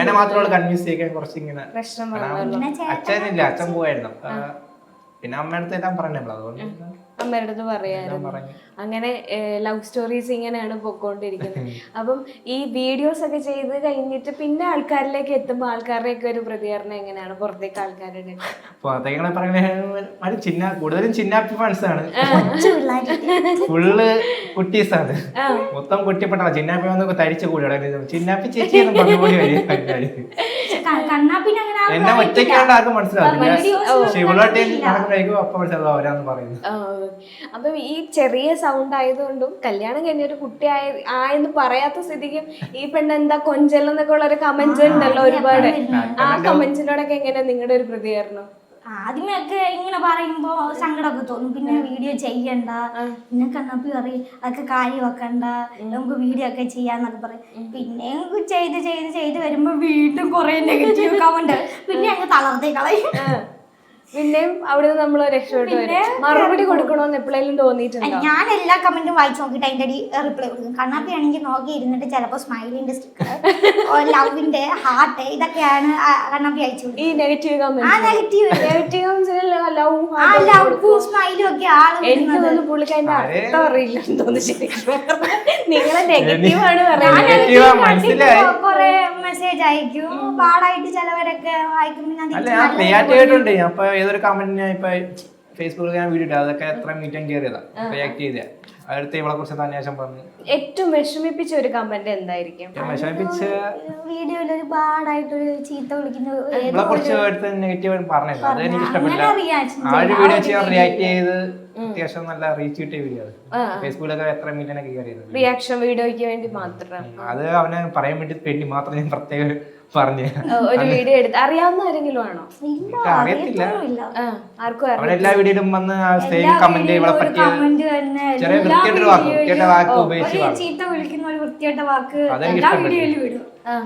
ചെയ്യാൻ കുറച്ച് ഇങ്ങനെ പ്രശ്നം അച്ഛനില്ല അച്ഛൻ പോവായിരുന്നു. പിന്നെ അമ്മയുടെ എല്ലാം പറഞ്ഞു അതുകൊണ്ട് അമ്മയുടെ അടുത്ത് പറയായിരുന്നു. അങ്ങനെ ലവ് സ്റ്റോറീസ് ഇങ്ങനെയാണ് പൊക്കോണ്ടിരിക്കുന്നത്. അപ്പം ഈ വീഡിയോസ് ഒക്കെ ചെയ്ത് കഴിഞ്ഞിട്ട് പിന്നെ ആൾക്കാരിലേക്ക് എത്തുമ്പോൾ ആൾക്കാരുടെയൊക്കെ ഒരു പ്രതികരണം എങ്ങനെയാണ്? പുറത്തേക്ക് ആൾക്കാരുടെ അപ്പൊ അതൊക്കെ പറയുന്നത് ചിന്ന കൂടുതലും ചിന്നാപ്പി ഫാൻസ് ആണ്. ഫുള്ള് കുട്ടീസാണ് മൊത്തം കുട്ടിപ്പെട്ട ചിന്നാപ്പി വന്ന് തരിച്ചു കൂടി. ചിന്നാപ്പി ചേച്ചി എന്ന് പറഞ്ഞു. കണ്ണാപ്പിന് എന്നെ. ഒറ്റയ്ക്കാണ്ട് ആർക്കും. നടക്കുമ്പോഴേക്കും അപ്പൊ മനസ്സിലാവും അവരാന്ന് പറയുന്നത് അപ്പം ഈ ചെറിയ സൗണ്ട് ആയതുകൊണ്ടും കല്യാണം കഴിഞ്ഞ ഒരു കുട്ടി ആയ ആയെന്ന് പറയാത്ത സ്ഥിതിക്കും ഈ പെണ്ണ് എന്താ കൊഞ്ചലെന്നൊക്കെ ഉള്ള ഒരു കമന്റ്സ് ഉണ്ടല്ലോ ഒരുപാട്. ആ കമന്റ്സിനോടൊക്കെ എങ്ങനെയാ നിങ്ങളുടെ ഒരു പ്രതികരണം? ആദ്യമൊക്കെ ഇങ്ങനെ പറയുമ്പോ സങ്കടമൊക്കെ തോന്നും. പിന്നെ വീഡിയോ ചെയ്യണ്ട. പിന്നെ കണ്ണപ്പി പറയും? അതൊക്കെ കാര്യം വെക്കണ്ട നമുക്ക് വീഡിയോ ഒക്കെ ചെയ്യാന്നൊക്കെ പറയും. പിന്നെ ചെയ്ത് ചെയ്ത് ചെയ്ത് വരുമ്പോ വീണ്ടും കുറെ നെഗറ്റീവ് കമന്റ് പിന്നെ അങ്ങ് തളർത്തേ കളയും പിന്നെയും അവിടെ നിന്ന് നമ്മൾ രക്ഷപ്പെട്ടു വരും. മറുപടി കൊടുക്കണമെന്ന് എപ്പോഴും തോന്നിയിട്ടുണ്ട്? ഞാൻ എല്ലാ കമന്റും വായിച്ചു നോക്കിട്ട് അതിന്റെ അടി റിപ്ലൈ കൊടുക്കും. കണ്ണാത്തി ആണെങ്കിൽ നോക്കി ഇരുന്നിട്ട് ചിലപ്പോ സ്മൈലിന്റെ സ്റ്റിക്കർ ലവിന്റെ ഹാർട്ട് ഇതൊക്കെയാണ് കണ്ണാത്തി കണ്ണാപ്പി അയച്ചു ഈ നെഗറ്റീവ് ആ കമന്റ് നെഗറ്റീവ് നെഗറ്റീവ് കമന്റ്സിൽ ലവ് ആ ലവ് സ്മൈലും ഒക്കെ ആൾ എനിക്ക് തോന്നുന്നു പുള്ളിക്ക് അതിന്റെ അർത്ഥം അറിയില്ല എന്ന് തോന്നുന്നു ശരിക്കും. നിങ്ങളെ നെഗറ്റീവ് ആണ് പറയുന്നത്. നെഗറ്റീവ് മനസ്സിലായി. കൊറേ മെസ്സേജ് അയക്കും. പാടായിട്ട് ചിലവരൊക്കെ വായിക്കുമ്പോൾ ഞാൻ റിയാക്ട് ചെയ്തിട്ടുണ്ട് ഞാൻ ഏതൊരു കമന്റ് ഇപ്പൊ ഫേസ്ബുക്കിൽ ഞാൻ വീഡിയോ ഇട്ടു അതൊക്കെ എത്ര മീറ്റം കയറിയതാ റിയാക്ട് ചെയ്ത. അടുത്ത ഇവളെ കുറിച്ച് അന്വേഷണം പറഞ്ഞു. ഏറ്റവും വിഷമിപ്പിച്ച ഒരു കമന്റ് എന്തായിരിക്കും? വീഡിയോയിൽ വിഷമിപ്പിച്ച വീഡിയോയിൽ ഒരു ചീത്ത വിളിക്കുന്ന ഇവളെ കുറിച്ച് നെഗറ്റീവ് പറഞ്ഞത് അത് എനിക്ക് ഇഷ്ടപ്പെട്ടില്ല. ആ ഒരു വീഡിയോ ചെയ്യാൻ റിയാക്ട് ചെയ്ത് അത്യാവശ്യം നല്ല റീച്ച് കിട്ടിയ വീഡിയോ അത്. ഫേസ്ബുക്കിലൊക്കെ എത്ര മീറ്റനൊക്കെ കയറിയത് റിയാക്ഷൻ വീഡിയോയ്ക്ക് വേണ്ടി മാത്രം. അത് അവനെ പറയാൻ വേണ്ടി വേണ്ടി മാത്രം ഞാൻ പ്രത്യേകം പറഞ്ഞു. ഒരു വീഡിയോ എടുത്ത്. അറിയാവുന്ന ആരെങ്കിലും ആണോ? അറിയത്തില്ല. ആർക്കും അവൻ എല്ലാ വീഡിയോയിലും വന്ന് സെയിം കമന്റ് ഇവളെ പറ്റിയ ചെറിയ വൃത്തിയായിട്ട് വാക്ക് വൃത്തികെട്ട വാക്ക് ഉപയോഗിച്ച് വൃത്തിയായിട്ട അതെനിക്ക് എല്ലാ ഇഷ്ടപ്പെട്ടു.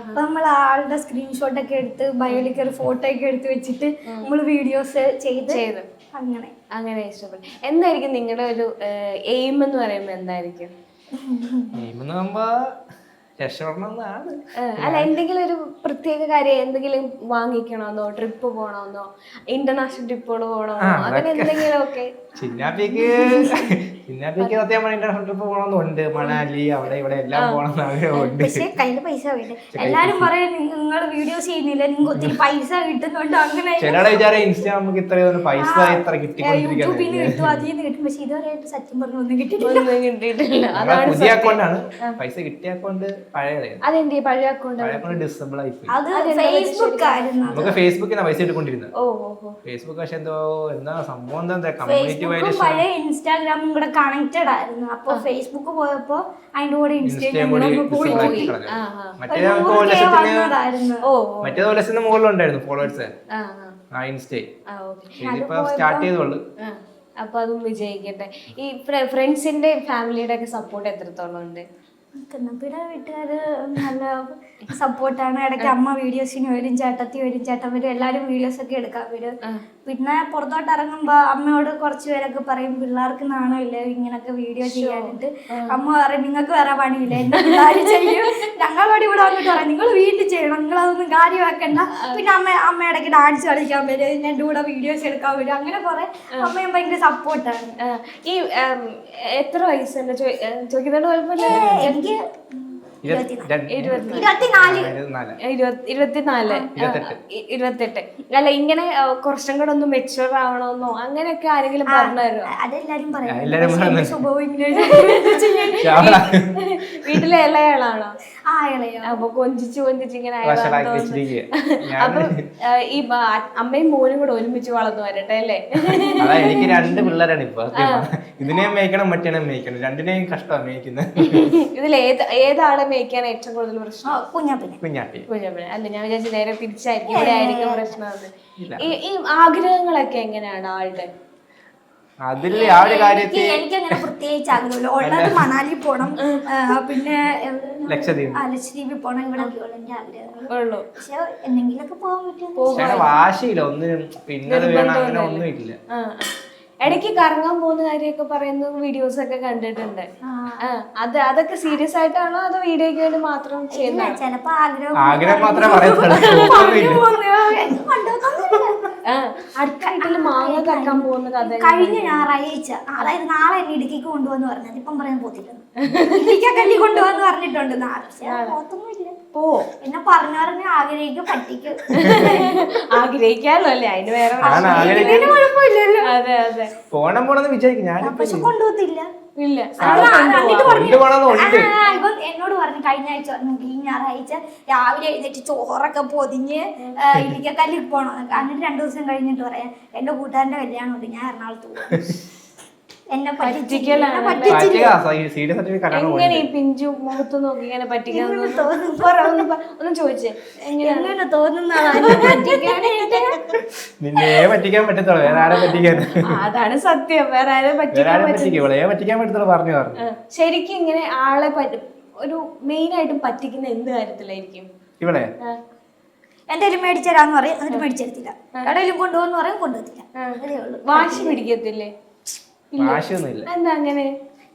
അപ്പൊ നമ്മൾ ആളുടെ സ്ക്രീൻഷോട്ട് ഒക്കെ എടുത്ത് കയറി ഫോട്ടോ ഒക്കെ എടുത്ത് വെച്ചിട്ട് നമ്മൾ വീഡിയോസ് ചെയ്ത്. അങ്ങനെ അങ്ങനെ ഇഷ്ടപ്പെട്ടു എന്തായിരിക്കും നിങ്ങളുടെ ഒരു എയിം എന്ന് പറയുമ്പോൾ എന്തായിരിക്കും? പറയുമ്പോ രക്ഷപ്പെടണം അല്ല എന്തെങ്കിലും ഒരു പ്രത്യേക കാര്യം എന്തെങ്കിലും വാങ്ങിക്കണമെന്നോ ട്രിപ്പ് പോണമെന്നോ ഇന്റർനാഷണൽ ട്രിപ്പുകൾ പോകണമെന്നോ അങ്ങനെ എന്തെങ്കിലും ഒക്കെ ചിന്നാപ്പിക്ക് ചിന്നാപ്പിക്ക് സത്യം പറഞ്ഞ ഇന്റർനാഷണൽ ട്രിപ്പ് പോകണമെന്നുണ്ട് മണാലി അവിടെ ഇവിടെ എല്ലാം പോകണം ആഗ്രഹമുണ്ട് പക്ഷേ കയ്യിൽ പൈസ വേണ്ടേ? എല്ലാരും പറയും നിങ്ങൾ വീഡിയോസ് ചെയ്യുന്നില്ല. നിങ്ങൾക്ക് ഒത്തിരി പൈസ കിട്ടുന്നുണ്ട്. അങ്ങനെ ചിലരുടെ വിചാരം ഇൻസ്റ്റാഗ്രാം നമുക്ക് ഇത്രയൊന്നും പൈസ ഇത്ര യൂട്യൂബിൽ കിട്ടും അതിൽ നിന്ന് കിട്ടും. പക്ഷെ ഇതുവരെയായിട്ട് സത്യം പറഞ്ഞു ഒന്നും കിട്ടിയിട്ടില്ല. പുതിയ അക്കൗണ്ടാണ്. പൈസ കിട്ടിയ അക്കൗണ്ട് പഴയതായിരുന്നു. അതെന്ത് ഈ പഴയ അക്കൗണ്ട് പഴയ അക്കൗണ്ട് ഡിസബിൾ ആയി പോയി. അത് ഫേസ്ബുക്ക് ആയിരുന്നു നമുക്ക് ഫേസ്ബുക്കിനാണ് പൈസ ഇട്ടുകൊണ്ടിരുന്നത് ഫേസ്ബുക്ക് പക്ഷെ എന്തോ എന്താ സംഭവം? എന്താ കമ്മ്യൂണിറ്റി വൈഡ് ഇൻസ്റ്റാഗ്രാമും കൂടെ കണക്റ്റഡ് ആയിരുന്നു. അപ്പൊ ഫേസ്ബുക്ക് പോയപ്പോ അതിന്റെ കൂടെ ഇൻസ്റ്റയും ഇൻസ്റ്റാഗ്രാം കൂടി പോയി disable പോയി. ആക്കി കളഞ്ഞു. ആ ആ മറ്റേ മുകളിലുണ്ടായിരുന്നു ഫോളോവേഴ്സ് സ്റ്റാർട്ട് ചെയ്തോളൂ. അപ്പൊ അതും വിജയിക്കട്ടെ. ഈ ഫ്രണ്ട്സിന്റെ ഫാമിലിയുടെ ഒക്കെ സപ്പോർട്ട് എത്രത്തോളം ഉണ്ട്? കണ്ണപ്പിയുടെ വീട്ടുകാര് നല്ല സപ്പോർട്ടാണ് ഇടയ്ക്ക് അമ്മ വീഡിയോസിന് വരും ചേട്ടത്തി വരും ചേട്ടൻ വരും എല്ലാവരും വീഡിയോസ് ഒക്കെ എടുക്കാൻ വരും പിന്നെ പുറത്തോട്ട് ഇറങ്ങുമ്പോ അമ്മയോട് കുറച്ച് പേരൊക്കെ പറയും പിള്ളേർക്ക് നാണമില്ല ഇങ്ങനൊക്കെ വീഡിയോ ചെയ്യാനായിട്ട്? അമ്മ പറയും നിങ്ങൾക്ക് വേറെ പണിയില്ല? എന്റെ പിള്ളേർ ചെയ്യും? ഞങ്ങളോട് ഇവിടെ വന്നിട്ട് പറയും നിങ്ങൾ വീട്ടിൽ ചെയ്യണം നിങ്ങൾ അതൊന്നും കാര്യമാക്കണ്ട പിന്നെ അമ്മ അമ്മ ഇടയ്ക്ക് ഡാൻസ് കളിക്കാൻ വരും എന്റെ കൂടെ വീഡിയോസ് എടുക്കാൻ വരും. അങ്ങനെ കുറെ അമ്മയും ഭയങ്കര സപ്പോർട്ടാണ് ഈ എത്ര വയസ്സുണ്ട്? കുഴപ്പമില്ല. എനിക്ക് ഇരുപത്തിനാല്. ഇരുപത്തെട്ട്. അല്ല ഇങ്ങനെ കുറച്ചും കൂടെ ഒന്ന് മെച്ചുവർ ആവണമെന്നോ അങ്ങനെയൊക്കെ ആരെങ്കിലും പറഞ്ഞു തരുമോ അതെല്ലാരും പറയും. എല്ലാരും പക്ഷേ എന്റെ പറയുന്നത്. സ്വഭാവം ഇങ്ങനെ വീട്ടിലെ ഇളയാളാണോ? അപ്പൊ കൊഞ്ചിച്ച് കൊഞ്ചിച്ച് ഇങ്ങനെ അപ്പൊ ഞാൻ ഈ അമ്മയും മോനും കൂടെ ഒരുമിച്ച് വളർന്നു വരട്ടെ അല്ലേ? അതാ എനിക്ക് രണ്ട് പിള്ളേരാണ് ഇപ്പൊ. ഇതിനെ മേയ്ക്കണം മറ്റേ മേയ്ക്കണം. രണ്ടിനെയും കഷ്ടമാണ് മേയ്ക്കുന്നത്. ഇതിൽ ഏത് ഏതാളെ മേയ്ക്കാൻ ഏറ്റവും കൂടുതൽ പ്രശ്നം? കുഞ്ഞാപ്പിന്നെ കുഞ്ഞാട്ടി കുഞ്ഞപ്പനെ. അല്ല ഞാൻ വിചാരിച്ചു നേരെ തിരിച്ചായിരിക്കും. ഇവിടെ ആയിരിക്കും പ്രശ്നം ഈ ഈ ആഗ്രഹങ്ങളൊക്കെ എങ്ങനെയാണ് ആളുടെ? അതിൽ ആ ഒരു കാര്യത്തിൽ എനിക്ക് അങ്ങനെ പ്രത്യേകിച്ച് ആഗ്രഹമില്ല. ഉള്ളത് മണാലി പോണം. പിന്നെ? ലക്ഷദ്വീപ്. ലക്ഷദ്വീപിൽ പോണം. ഇവിടെ എന്റെ ആഗ്രഹങ്ങൾ ഉള്ളൂ. പക്ഷെ എന്തെങ്കിലുമൊക്കെ പോകാൻ പറ്റും. വാശിയില്ല. ഒന്നിനും പിന്നെ അങ്ങനെ ഒന്നും ഇല്ല. ഇടയ്ക്ക് കറങ്ങാൻ പോകുന്ന കാര്യമൊക്കെ പറയുന്ന വീഡിയോസ് ഒക്കെ കണ്ടിട്ടുണ്ട്. ആ, അത് അതൊക്കെ സീരിയസ് ആയിട്ടാണോ? അതോ വീഡിയോയ്ക്ക് വേണ്ടി മാത്രം ചെയ്യുന്നത് ചെയ്യുന്ന? ചിലപ്പോ ആഗ്രഹം ആഗ്രഹം മാത്രമേ അടുത്ത വീട്ടിൽ മാങ്ങ കക്കാൻ പോകുന്ന കഥ കഴിഞ്ഞ ഞായറാഴ്ച. അതായത് നാളെ എന്നെ ഇടുക്കിക്ക് കൊണ്ടുവന്ന് പറഞ്ഞത്. ഇപ്പം പറയാൻ പോത്തിട്ടുണ്ട് ഇടുക്കിക്കല്ലി കൊണ്ടുപോന്ന് പറഞ്ഞിട്ടുണ്ട്. നാളെ പക്ഷെ പോത്തൊന്നുമില്ല. പോ. പിന്നെ പറഞ്ഞു പറഞ്ഞ് ആഗ്രഹിക്കും പറ്റിക്കും. ആഗ്രഹിക്കാമല്ലോ അല്ലേ? അതിന് വേറെ കുഴപ്പമില്ലല്ലോ. അതെ അതെ. പോണം പോണെന്ന് വിചാരിക്കും. ഞാൻ പക്ഷെ കൊണ്ടുപോകത്തില്ല ഇല്ല. ഇവൻ എന്നോട് പറഞ്ഞു കഴിഞ്ഞ ആഴ്ച പറഞ്ഞു ഈ ഞായറാഴ്ച രാവിലെ എഴുന്നേറ്റ് ചോറൊക്കെ പൊതിഞ്ഞ് ഇരിക്കാൻ ഇരിക്കക്കല്ലിൽ പോണം. എന്നിട്ട് രണ്ടു ദിവസം കഴിഞ്ഞിട്ട് പറയാം എന്റെ കൂട്ടുകാരന്റെ കല്യാണം ഉണ്ട് ഞാൻ എറണാകുളത്ത് പോകും എന്നെ എങ്ങനെ ഈ പിഞ്ചു മുഖത്ത് നോക്കി ഇങ്ങനെ തോന്നും? ഒന്ന് ചോദിച്ചേ. എങ്ങനെ? പറ്റിക്കാനായിട്ട്? നിന്നെ പറ്റിക്കാൻ പറ്റത്തുള്ളൂ വേറെ ആരെ പറ്റിക്കാൻ? അതാണ് സത്യം വേറെ ആരെ പറ്റിക്കാൻ പറ്റിക്കാൻ പറ്റത്തുള്ളൂ പറഞ്ഞു പറഞ്ഞു. ശരിക്കും ഇങ്ങനെ ആളെ ഒരു മെയിൻ ആയിട്ടും പറ്റിക്കുന്ന എന്ത് കാര്യത്തിലായിരിക്കും? ഇവളെ? ആ, മേടിച്ചു തരാന്ന് പറയും എന്നിട്ട് മേടിച്ചെടുത്തില്ല കടയിലും കൊണ്ടുപോകുന്ന പറയും കൊണ്ടുപോകത്തില്ല. വാശി പിടിക്കത്തില്ലേ? വാശിയൊന്നുമില്ല എന്താ അങ്ങനെ?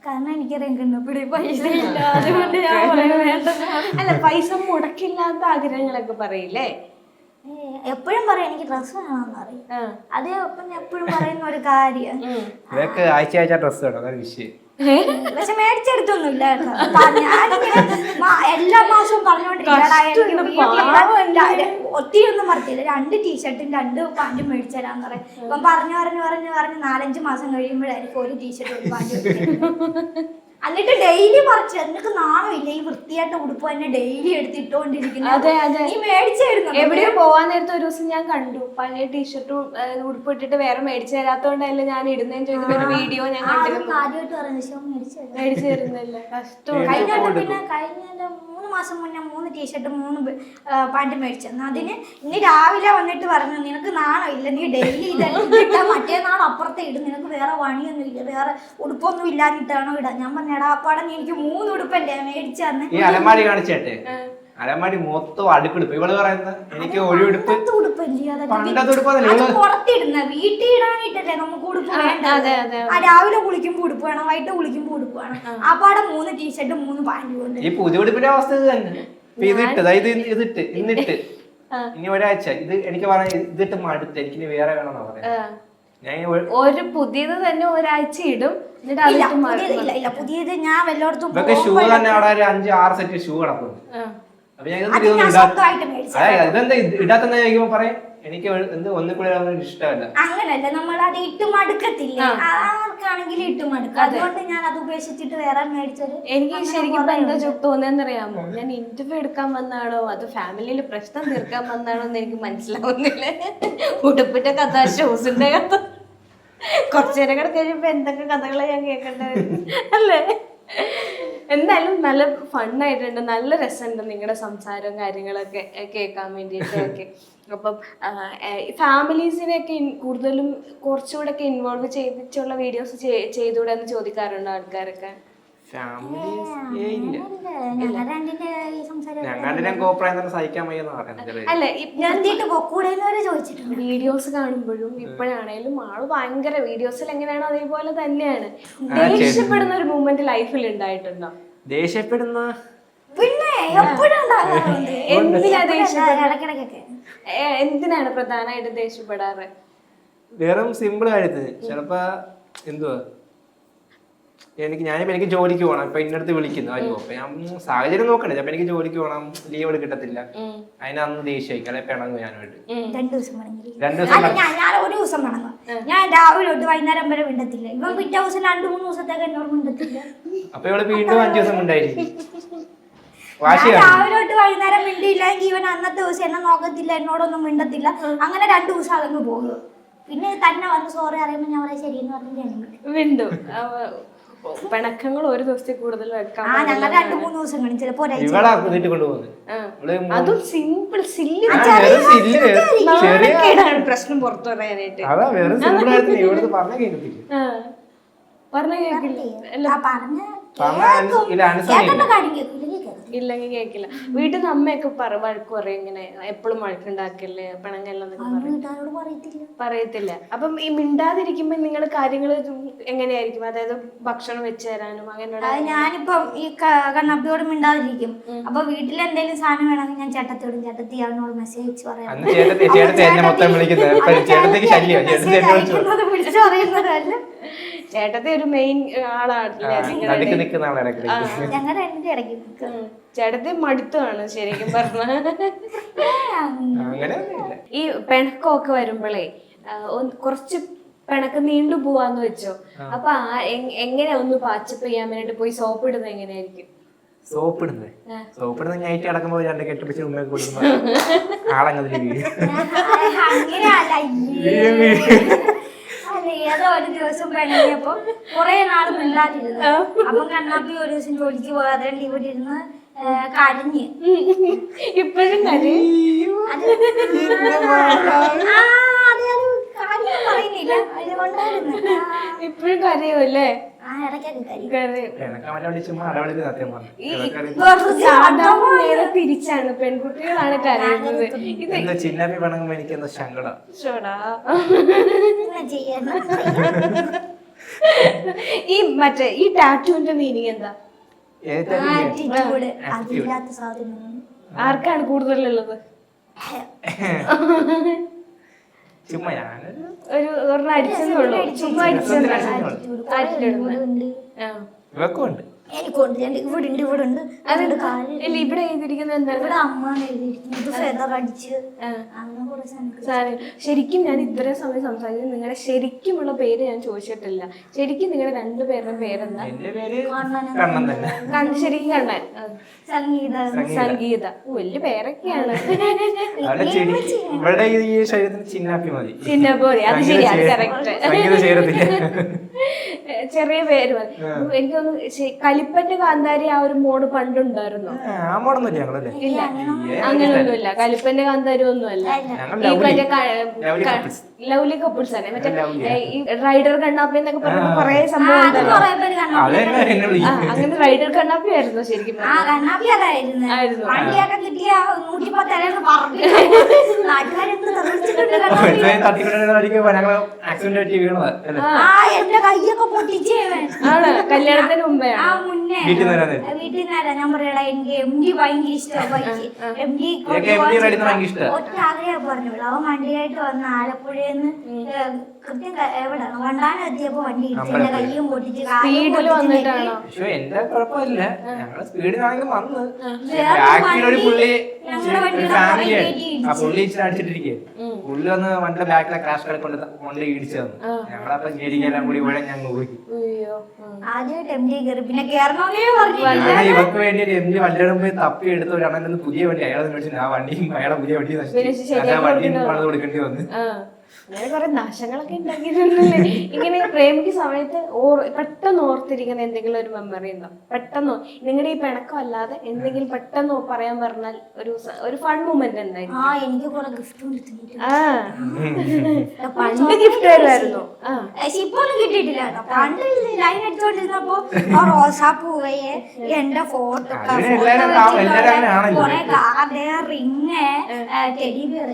കാരണം എനിക്കറിയാം കണ്ണപ്പിടി പൈസ ഇല്ല. അതുകൊണ്ട് ഞാൻ പറയാൻ വേണ്ടെന്ന് അല്ല പൈസ മുടക്കില്ലാത്ത ആഗ്രഹങ്ങളൊക്കെ പറയില്ലേ? എപ്പോഴും പറയാം എനിക്ക് ഡ്രസ്സ് വേണമെന്ന് പറയും. അതേ എപ്പോഴും പറയുന്ന ഒരു കാര്യം. ഇതൊക്കെ ആഴ്ച ആഴ്ച ഡ്രസ്സ് വേണം അതാണ് വിഷയം. പക്ഷെ മേടിച്ചെടുത്തൊന്നുമില്ല എല്ലാ മാസവും പറഞ്ഞുകൊണ്ടിരിക്കും. ഒത്തിരി ഒന്നും മറത്തില്ല രണ്ട് ടീഷർട്ടും രണ്ട് പാന്റും മേടിച്ചരാന്ന് പറയും. ഇപ്പം പറഞ്ഞു പറഞ്ഞു പറഞ്ഞു പറഞ്ഞ് നാലഞ്ച് മാസം കഴിയുമ്പോഴായിരിക്കും ഒരു ടീഷർട്ടും ഒരു പാന്റും എന്നിട്ട് ഡെയിലി പറിച്ചു എന്നിട്ട് നാണമില്ല ഈ വൃത്തിയായിട്ട് ഉടുപ്പ് തന്നെ ഡെയിലി എടുത്തിട്ടോണ്ടിരിക്കുന്നു അതെ, അതെ. നീ മേടിച്ചായിരുന്നു? എവിടെയോ പോവാൻ നേരത്തെ ഒരു ദിവസം ഞാൻ കണ്ടു. പഴയ ടീഷർട്ടും ഉടുപ്പ് ഇട്ടിട്ട് വേറെ മേടിച്ചു തരാത്തോണ്ടല്ലേ ഞാൻ ഇടുന്നതെന്ന് ചോദിക്കുന്ന ഒരു വീഡിയോ ഞാൻ കണ്ടിരുന്നു. ആദ്യമായിട്ട് പറയുന്നത് മേടിച്ചു തരുന്നില്ല. കഷ്ടം. കഴിഞ്ഞ പിന്നെ കഴിഞ്ഞ മൂന്ന് മാസം മുന്നേ മൂന്ന് ടീഷർട്ട് മൂന്ന് പാന്റും മേടിച്ചു. എന്നാൽ അതിന് ഇന്ന് രാവിലെ വന്നിട്ട് പറഞ്ഞു നിനക്ക് നാണോ? ഇല്ല നീ ഡെയിലി ഇതെല്ലാം ഇട്ടാ മറ്റേ നാൾ അപ്പുറത്തെ ഇടും. നിനക്ക് വേറെ പണിയൊന്നും ഇല്ല വേറെ ഉടുപ്പൊന്നും ഇല്ലാഞ്ഞിട്ടാണോ ഇടാൻ ഞാൻ അപ്പാടെ നീ എനിക്ക് മൂന്ന് ഉടുപ്പല്ലേ മേടിച്ചു ഈ അലമാരി കാണിച്ചേട്ടെ? അലമാരി മൊത്തം അടുക്കെടുപ്പ് ഇവൾ പറയുന്നത് എനിക്ക് ഒരു ഉടുപ്പ്. പണ്ടത്തെ ഉടുപ്പല്ലേ ഇവൾ? പുറത്തിടുന്ന. വീട്ടിൽ ഇടാനായിട്ടല്ലേ നമുക്ക് ഉടുപ്പ് വേണ്ട അതെ, അതെ, ആ രാവിലെ കുളിക്കുമ്പോ ഉടുപ്പ് വേണം വൈകിട്ട് കുളിക്കുമ്പോ ഉടുപ്പ് വേണം. ആ. പാടെ മൂന്ന് ടീഷർട്ട് മൂന്ന് പാന്റ് ഉണ്ട്. ഈ പുതിയ ഉടുപ്പിന്റെ അവസ്ഥ ഇത് തന്നെ. ഇതിട്ട് ദാ ഇത് ഇതിട്ട് ഇന്നിട്ട് ഇനി ഒരാഴ്ച. ഇത് എനിക്ക് പറയാൻ ഇതിട്ട് മടുത്ത്. എനിക്ക് വേറെ വേണമെന്നാ പറയാം ഒരു- ഒരു പുതിയത് തന്നെ ഒരാഴ്ച ഇടും. എന്നിട്ട് ഇല്ല പുതിയത് ഇല്ല ഇല്ല. പുതിയത് ഞാൻ ഷൂ പോകുമ്പോ തന്നെ അവിടെ ഒരു അഞ്ച് ആറ് സെറ്റ് ഷൂ കിടക്കും. അപ്പൊ ഞാൻ അത് ഇതൊന്നും ഞാൻ ഇടാ സ്വന്തമായിട്ട് മേടിച്ചതാ. അതെ ഇതെന്താ ഇത്? ചോദിക്കുമ്പോ പറയാം എനിക്ക് ഒരു- എന്ത് ഒന്നും കൂടെ ഇടാൻ ഇഷ്ടമല്ല. അങ്ങനല്ല നമ്മൾ അത് ഇട്ട് മടുക്കത്തില്ല? ആർക്കാണെങ്കിലും ഇട്ട് മടുക്കും. അതുകൊണ്ട് ഞാൻ അത് ഉപേക്ഷിച്ചിട്ട് വേറെ മേടിച്ചത് എനിക്ക് ശരിക്കും ഇപ്പൊ എന്താ ചോ- അറിയാമോ ഞാൻ ഇന്റർവ്യൂ എടുക്കാൻ വന്നാണോ? അത് ഫാമിലിയിൽ പ്രശ്നം തീർക്കാൻ വന്നാണോ എന്ന് എനിക്ക് മനസ്സിലാവുന്നില്ല. ഉടുപ്പിന്റെ കഥ ഷൂസിന്റെ കഥ. കുറച്ചു നേരം കൂടെ കഴിയുമ്പോ എന്തൊക്കെ കഥകളെ ഞാൻ കേൾക്കേണ്ടത് അല്ലേ? എന്തായാലും നല്ല ഫണ്ണായിട്ടുണ്ട്. നല്ല രസമുണ്ട് നിങ്ങളുടെ സംസാരവും കാര്യങ്ങളൊക്കെ കേൾക്കാൻ വേണ്ടിയിട്ടൊക്കെ അപ്പം ഫാമിലീസിനെയൊക്കെ കൂടുതലും കുറച്ചുകൂടെ ഒക്കെ ഇൻവോൾവ് ചെയ്തിട്ടുള്ള വീഡിയോസ് ചെയ്തുകൂടെ എന്ന് ചോദിക്കാറുണ്ട് ആൾക്കാരൊക്കെ? ഫാമിലി ഇല്ല? ഞങ്ങളുടെ ഞാൻ കോപ്രായം തന്നെ സഹിക്കാൻ വയ്യെന്ന് പറയുന്നത് അല്ല ഞാൻ വീഡിയോസ് കാണുമ്പോഴും ഇപ്പോഴാണേലും ആൾ ഭയങ്കര വീഡിയോസിൽ എങ്ങനെയാണോ അതേപോലെ തന്നെയാണ്. ദേഷ്യപ്പെടുന്ന ഒരു മൂമെന്റ് ലൈഫിൽ ഉണ്ടായിട്ടുണ്ടോ? ദേഷ്യപ്പെടുന്ന പിന്നെ എന്തിനാ ദേഷ്യപ്പെടുന്നത് എന്തിനാണ് പ്രധാനമായിട്ട് ദേഷ്യപ്പെടാറ്? വെറും സിമ്പിൾ ആയിട്ട് ചിലപ്പോ എന്തുവാ? എനിക്ക് ഞാനിപ്പോ എനിക്ക് ജോലിക്ക് പോകണം ഇപ്പൊ ഇന്നടുത്ത് വിളിക്കുന്നു. അയ്യോ അപ്പൊ ഞാൻ സാഹചര്യം നോക്കണ്ടേ ചിലപ്പോ എനിക്ക് ജോലിക്ക് പോകണം ലീവ് എടുക്കത്തില്ല അതിന് അന്ന് ദേഷ്യമായിരിക്കും അല്ലെ പിണങ്ങും ഞാനുമായിട്ട്. രണ്ടു ദിവസം വേണമെങ്കിൽ രണ്ടു ദിവസം അല്ല ഞാൻ ഞാൻ ഒരു ദിവസം വേണം ഞാൻ രാവിലെ തൊട്ട് വൈകുന്നേരം വരെ മിണ്ടത്തില്ല. ഇവൻ പിറ്റേ ദിവസം രണ്ടു മൂന്ന് ദിവസത്തേക്ക് എന്നോട് മിണ്ടത്തില്ല. അപ്പൊ ഇവൾ വീണ്ടും അഞ്ചു ദിവസം ഉണ്ടായിരിക്കും ഞാൻ വാശിയാണ്. രാവിലെ തൊട്ട് വൈകുന്നേരം മിണ്ടിയില്ലെങ്കിൽ ഇവൻ അന്നത്തെ ദിവസം എന്നെ നോക്കത്തില്ല. എന്നോടൊന്നും മിണ്ടത്തില്ല. അങ്ങനെ രണ്ടു ദിവസം അതങ്ങ് പോകും. പിന്നെ തന്നെ വന്ന് സോറി അറിയുമ്പോൾ ഞാൻ പറയാം ശരിയെന്ന് പറഞ്ഞു ഞാൻ. വീണ്ടും പിണക്കങ്ങൾ ഒരു ദിവസത്തിൽ കൂടുതൽ വെക്കാൻ ആ ഞങ്ങൾ രണ്ട് മൂന്ന് ദിവസം കഴിഞ്ഞ് ചിലപ്പോ ഒരാഴ്ച ഇവളാ വീട്ടിൽ കൊണ്ടുപോകുന്നത്. ഇവൾ മൂ- അതും സിമ്പിൾ സില്ലി ആ, വെറും സില്ല് ചെറിയ നാണക്കേടാണ് പ്രശ്നം പുറത്തു പറയാനായിട്ട്. അതാ വെറും സിമ്പിൾ കാര്യത്തിന് ഇവിടുത്തെ പറഞ്ഞ കേൾക്കത്തില്ല? ആ. പറഞ്ഞ കേക്കില്ല അല്ല പറഞ്ഞ ഇല്ല കേൾക്കേണ്ട കാര്യം കേൾക്കും ഇല്ലെങ്കിൽ കേക്കില്ല. വീട്ടിൽ നിന്ന് അമ്മയൊക്കെ പറ വഴക്ക് പറയും ഇങ്ങനെ എപ്പോഴും വഴക്കുണ്ടാക്കല്ലേ പിണങ്ങല്ലെന്നൊക്കെ പറയും. പറയത്തില്ല. അപ്പം ഈ മിണ്ടാതിരിക്കുമ്പോ നിങ്ങൾ കാര്യങ്ങൾ എങ്ങനെയായിരിക്കും? അതായത് ഭക്ഷണം വെച്ച് തരാനും അങ്ങനെയുള്ള ഞാനിപ്പം ഈ കണ്ണപ്പിയോട് മിണ്ടാതിരിക്കും. അപ്പൊ വീട്ടിൽ എന്തെങ്കിലും സാധനം വേണമെങ്കിൽ ഞാൻ ചേട്ടത്തിയോടും ചേട്ടത്തി അവനോട് മെസ്സേജ് അയച്ച് പറയാം. അന്ന് ചേട്ടത്തി ചേട്ടത്തി എന്നെ മൊത്തം വിളിക്കുന്നത്. ഇപ്പൊ ചേട്ടത്തിക്ക് ശല്യം ചേട്ടത്തി എന്നെ വിളിച്ചു വിളിച്ചു പറയുന്നതല്ല ചേട്ടത്തെ ഒരു മെയിൻ ആളാണല്ലേ നിങ്ങളുടെ നടുക്ക് നിൽക്കുന്ന ആളെ ഇടയ്ക്ക് ഞങ്ങൾ രണ്ടിന്റെ ഇടയ്ക്ക് നിൽക്കും ചേട്ടത്തെ മടുത്തമാണ് ശരിക്കും പറഞ്ഞ. അങ്ങനെ ഒന്നുമില്ല. ഈ പിണക്കമൊക്കെ വരുമ്പോഴേ കുറച്ച് പിണക്ക് നീണ്ടു പോവാന്ന് വെച്ചോ. അപ്പൊ ആ എങ്- എങ്ങനെ ഒന്ന് പാച്ചപ്പ് ചെയ്യാൻ വേണ്ടിട്ട് പോയി സോപ്പ് ഇടുന്നത് എങ്ങനെയായിരിക്കും? സോപ്പ് ഇടുന്നത്? സോപ്പ് ഇടുന്നത് നൈറ്റ് അടക്കുമ്പോൾ രണ്ട് കെട്ടിപ്പിടിച്ച് ഉമ്മയൊക്കെ കൊടുക്കുമ്പോൾ ആളങ്ങനെ വീഴും അങ്ങനെയല്ല അല്ല ഏതോ ഒരു ദിവസം പിണങ്ങിയപ്പോ കുറെ നാൾ മിണ്ടാതിരുന്നു. അപ്പം കണ്ണാപ്പി ഒരു ദിവസം ജോലിക്ക് പോകാതെ ഇവിടെ ഇരുന്ന് കരഞ്ഞ്. ഇപ്പോഴും ഇപ്പോഴും കരയുമല്ലേ? നേരെ തിരിച്ചാണ് പെൺകുട്ടികളാണ് കരയുന്നത്. ഇത് ചിന്നപ്പി പണങ്ങുമ്പോ എനിക്ക് എന്തോ സങ്കടം ഷോടാ ഇങ്ങനെ ചെയ്യാൻ ഈ മറ്റേ ഈ ടാറ്റുവിന്റെ മീനിങ് എന്താ? ആർക്കാണ് കൂടുതലുള്ളത്? ചുമ്മാ ഞാനൊരു ഒരു ഒരെണ്ണം അടിച്ചെന്നുള്ളൂ ചുമ്മാ അടിച്ചെന്നുള്ളൂ ആറ്റിറ്റ്യൂഡ് എനിക്കുണ്ട് ഞാൻ ഇവിടെ ഉണ്ട് ഇവിടെ ഉണ്ട് ഇവിടെ എഴുതിയിരിക്കുന്നത് എന്താണ് ഇവിടെ അമ്മ എഴുതിയിരിക്കുന്നത്. ഫെദർ അടിച്ച്. അങ്ങനെ ശരിക്കും ഞാൻ ഇത്രയും സമയം സംസാരിച്ചത് നിങ്ങളുടെ ശരിക്കുമുള്ള പേര് ഞാൻ ചോദിച്ചിട്ടില്ല. ശരിക്കും നിങ്ങളുടെ രണ്ടുപേരുടെ പേരെന്താ? എന്റെ പേര് കണ്ണൻ തന്നെ. കണ്ണ് ശരിക്കും കണ്ണൻ. സംഗീത. സംഗീത. ഓ, വലിയ പേരൊക്കെയാണ്. അവിടെ ചെടി ഇവിടെ ഈ ശരീരത്തിന് ചിന്നാപ്പി മതി. ചിന്ന അത് ശരിയാണ് കറക്റ്റ് സംഗീത ചേരത്തില്ല ചെറിയ പേര് മതി. എനിക്ക് തോന്നുന്നു കലിപ്പന്റെ കാന്താരി ആ ഒരു മോഡ് പണ്ടുണ്ടായിരുന്നു? ആ, ഞങ്ങളല്ലേ. അങ്ങനെയൊന്നുമില്ല. കലിപ്പന്റെ കാന്താരി ഒന്നുമല്ല. ഈ മറ്റേ ക- ക- couples. ലവ്ലി കപ്പിൾസ് തന്നെ മറ്റേ ഈ റൈഡർ കണ്ണാപ്പി എന്നൊക്കെ പറഞ്ഞ കുറെ സംഭവം ഉണ്ടല്ലോ. ആ, അങ്ങനെ റൈഡർ കണ്ണാപ്പി ആയിരുന്നു ശരിക്കും ആ കണ്ണാപ്പി അതായിരുന്നു. ആയിരുന്നു. വണ്ടിയൊക്കെ കിട്ടിയ നൂറ്റിപ്പത്തേഴ് പറഞ്ഞു. നാട്ടുകാരെന്ത് തെറിച്ചിട്ടുണ്ട് കണ്ണാപ്പി? തട്ടിക്കൊണ്ടിരിക്കുമ്പോ ഞങ്ങൾ ആക്സിഡന്റ് പറ്റി വീണത് അല്ലേ? ആ. എന്റെ കൈയൊക്കെ പൊട്ടിച്ചേ ഇവൻ. ആണ്? കല്യാണത്തിന് മുമ്പേ ആ മുന്നേ വീട്ടിൽ നിന്ന് വരാൻ ആ, വീട്ടിൽ നിന്ന് ഞാൻ പറയടാ എനിക്ക് എം ഡി ഭയങ്കര ഇഷ്ടമാണ് ബൈക്ക്. എം ഡി ഇതൊക്കെ MD റൈഡിന് ഭയങ്കര ഇഷ്ടാ. ഒറ്റ ആഗ്രഹം പറഞ്ഞു അവൻ വണ്ടിയായിട്ട് വന്ന ആലപ്പുഴയിൽ നിന്ന് കൃത്യം ക- എവിടെയാണ് വണ്ടാനം എത്തിയപ്പോ വണ്ടി ഇടിച്ച് എന്റെ കയ്യും പൊട്ടിച്ച് കാലും സ്പീഡിൽ പൊട്ടിച്ച് വന്നിട്ടാണോ? പക്ഷെ എന്റെ കുഴപ്പമില്ല. ഞങ്ങൾ വന്ന്. വേറെ ബാക്കിലൊരു വണ്ടി- പുള്ളി ഞങ്ങളുടെ വണ്ടിയുടെ ഫാമിലിയാണ് പുറകിലേക്ക് ആ പുള്ളി ഇച്ചിരി അടിച്ചിട്ടിരിക്കുക പുള്ളി വന്ന് വണ്ടിയുടെ ബാക്കിലെ ക്രാഷ് കൊണ്ട് കൊണ്ട് ഇടിച്ചു തന്നു. ഞങ്ങളപ്പം ഞെരിക്കെല്ലാം കൂടി ഇവിടെ ഞങ്ങൾ പോയി. അയ്യോ. ആ. ആദ്യമായിട്ട് എം ഡി കയറി പിന്നെ പറഞ്ഞു ഞാൻ ഇവർക്ക് വേണ്ടി ഒരു എം ജി വണ്ടിയുടെ പോയി തപ്പി എടുത്ത ഒരു അണ്ണൻ പുതിയ വണ്ടി. അയാളെ മേടിച്ചു ആ വണ്ടിയും അയാളെ പുതിയ വണ്ടി പിന്നെ നശിച്ചു ആ വണ്ടിയും കൊടുക്കേണ്ടി പണിത് കൊടുക്കേണ്ടി വന്നു. ആ. അങ്ങനെ കുറെ നാശങ്ങളൊക്കെ ഉണ്ടാക്കിയിട്ടുണ്ടല്ലേ? ഇങ്ങനെ പ്രേമിക്ക് സമയത്ത് ഓർ പെട്ടെന്ന് ഓർത്തിരിക്കുന്ന എന്തെങ്കിലും ഒരു മെമ്മറി ഉണ്ടോ? പെട്ടെന്ന്? നിങ്ങളുടെ ഈ പിണക്കം അല്ലാതെ എന്തെങ്കിലും പെട്ടെന്ന് പറയാൻ പറഞ്ഞാൽ ഒരു ഒരു ഫൺ മൂമെന്റ് എന്തായിരുന്നു ആ എനിക്ക് കുറെ ഗിഫ്റ്റ് ആ. പണ്ട് ഗിഫ്റ്റ് വരുമായിരുന്നു ആ. പക്ഷെ ഇപ്പൊ ഒന്നും കിട്ടിയിട്ടില്ല കേട്ടോ. പണ്ട് ലൈൻ അടിച്ചോണ്ടിരുന്നപ്പോ ആ റോസാപ്പൂവയെ എന്റെ ഫോട്ടോ. കൊറേ card ring teddy bear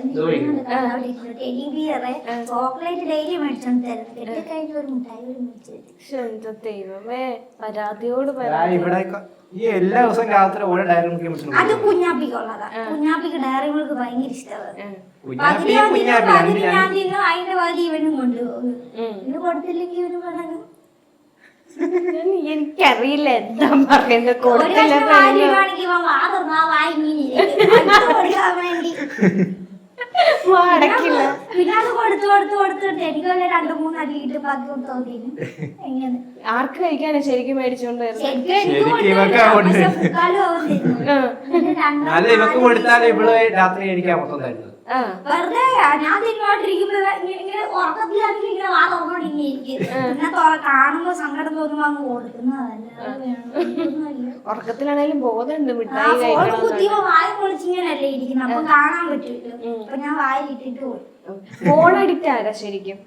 teddy bear chocolate daily മേടിച്ചോണ്ട് തരും. കെട്ടി കഴിഞ്ഞ ഒരു മിഠായി ഒരു മേടിച്ചു തരും. ശ്ശെ, എന്റെ ദൈവമേ. പരാതിയോട് ആ, പരാതി. ഇവിടെ ഈ എല്ലാ ദിവസവും രാത്രി ഓരോ ഡയറി മിൽക്ക് അത് കുഞ്ഞാപ്പിക്കുള്ളതാ. കുഞ്ഞാപ്പിക്ക് ഡയറി മിൽക്ക് ഭയങ്കര ഇഷ്ടമാണ് അതിന്റെ പകുതി ഇവനും കൊണ്ടുപോകും. കൊടുത്തില്ലെങ്കിൽ ഇവന് പറഞ്ഞു എനിക്കറിയില്ല എന്താ പറയുന്നത് കൊടുത്തില്ല പിന്നെ അത് കൊടുത്തു കൊടുത്തു കൊടുത്തിട്ട് എനിക്ക് വല്ല രണ്ടു മൂന്ന് അടി ഇട്ട് എങ്ങനെ? ആർക്ക് കഴിക്കാനാ ശരിക്കും മേടിച്ചോണ്ട് ശരിക്കും ഇവക്കാ കൊടുത്താൽ ഇവൾ രാത്രി കഴിക്കാൻ മൊത്തം തരുന്നത്. വെറുതെ ഞാൻ തിന്നോണ്ടിരിക്കുമ്പോ ഇങ്ങനെ ഉറക്കത്തിലാണെങ്കിൽ ഇങ്ങനെ വാ തുറന്നോണ്ട് ഇങ്ങനെ ഇരിക്കും പിന്നെ കാണുമ്പോ സങ്കടം തോന്നുമ്പോ അങ്ങ് കൊടുക്കുന്നതല്ല. ഉറക്കത്തിലാണേലും ബോധമുണ്ട് മിഠായി കുത്തിയപ്പോ വായ പൊളിച്ചിങ്ങനല്ലേ ഇരിക്കുന്നത് അപ്പൊ കാണാൻ പറ്റൂല്ലോ അപ്പൊ ഞാൻ വായിലിട്ടിട്ട് ഫോൺ അഡിക്റ്റ് ആരാ ശരിക്കും?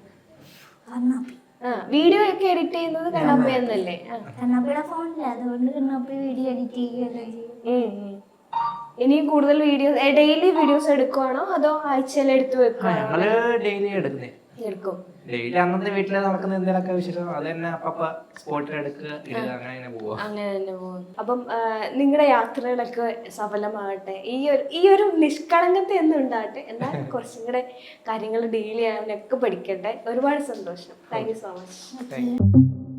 വീഡിയോ ഒക്കെ എഡിറ്റ് ചെയ്യുന്നത് കണ്ണപ്പ എന്നല്ലേ. കണ്ണാപ്പിയുടെ ഫോണില്ല. അതുകൊണ്ട് കണ്ണപ്പ വീഡിയോ എഡിറ്റ് ചെയ്യുകയല്ലേ ചെയ്യും ഇനിയും കൂടുതൽ വീഡിയോസ് ഡെയിലി വീഡിയോസ് എടുക്കുവാണോ അതോ ആഴ്ചയിൽ എടുത്തു വെക്കുവാണോ? ഞങ്ങൾ ഡെയിലി എടുക്കുന്നേ. എടുക്കും. ഡെയിലി അന്നത്തെ വീട്ടിൽ നടക്കുന്ന എന്തെങ്കിലുമൊക്കെ വിശേഷം അത് തന്നെ അപ്പപ്പ സ്പോട്ടിൽ എടുക്കുക ഇടുക അങ്ങനെ അങ്ങനെ പോവാ അങ്ങനെ തന്നെ പോകും. അപ്പം നിങ്ങളുടെ യാത്രകളൊക്കെ സഫലമാകട്ടെ? ഈ ഒരു ഈ ഒരു നിഷ്കളങ്കത ഉണ്ടാകട്ടെ? എന്നാൽ കുറച്ചും കൂടെ കാര്യങ്ങൾ ഡീൽ ചെയ്യാനൊക്കെ പഠിക്കട്ടെ. ഒരുപാട് സന്തോഷം. Thank you so much.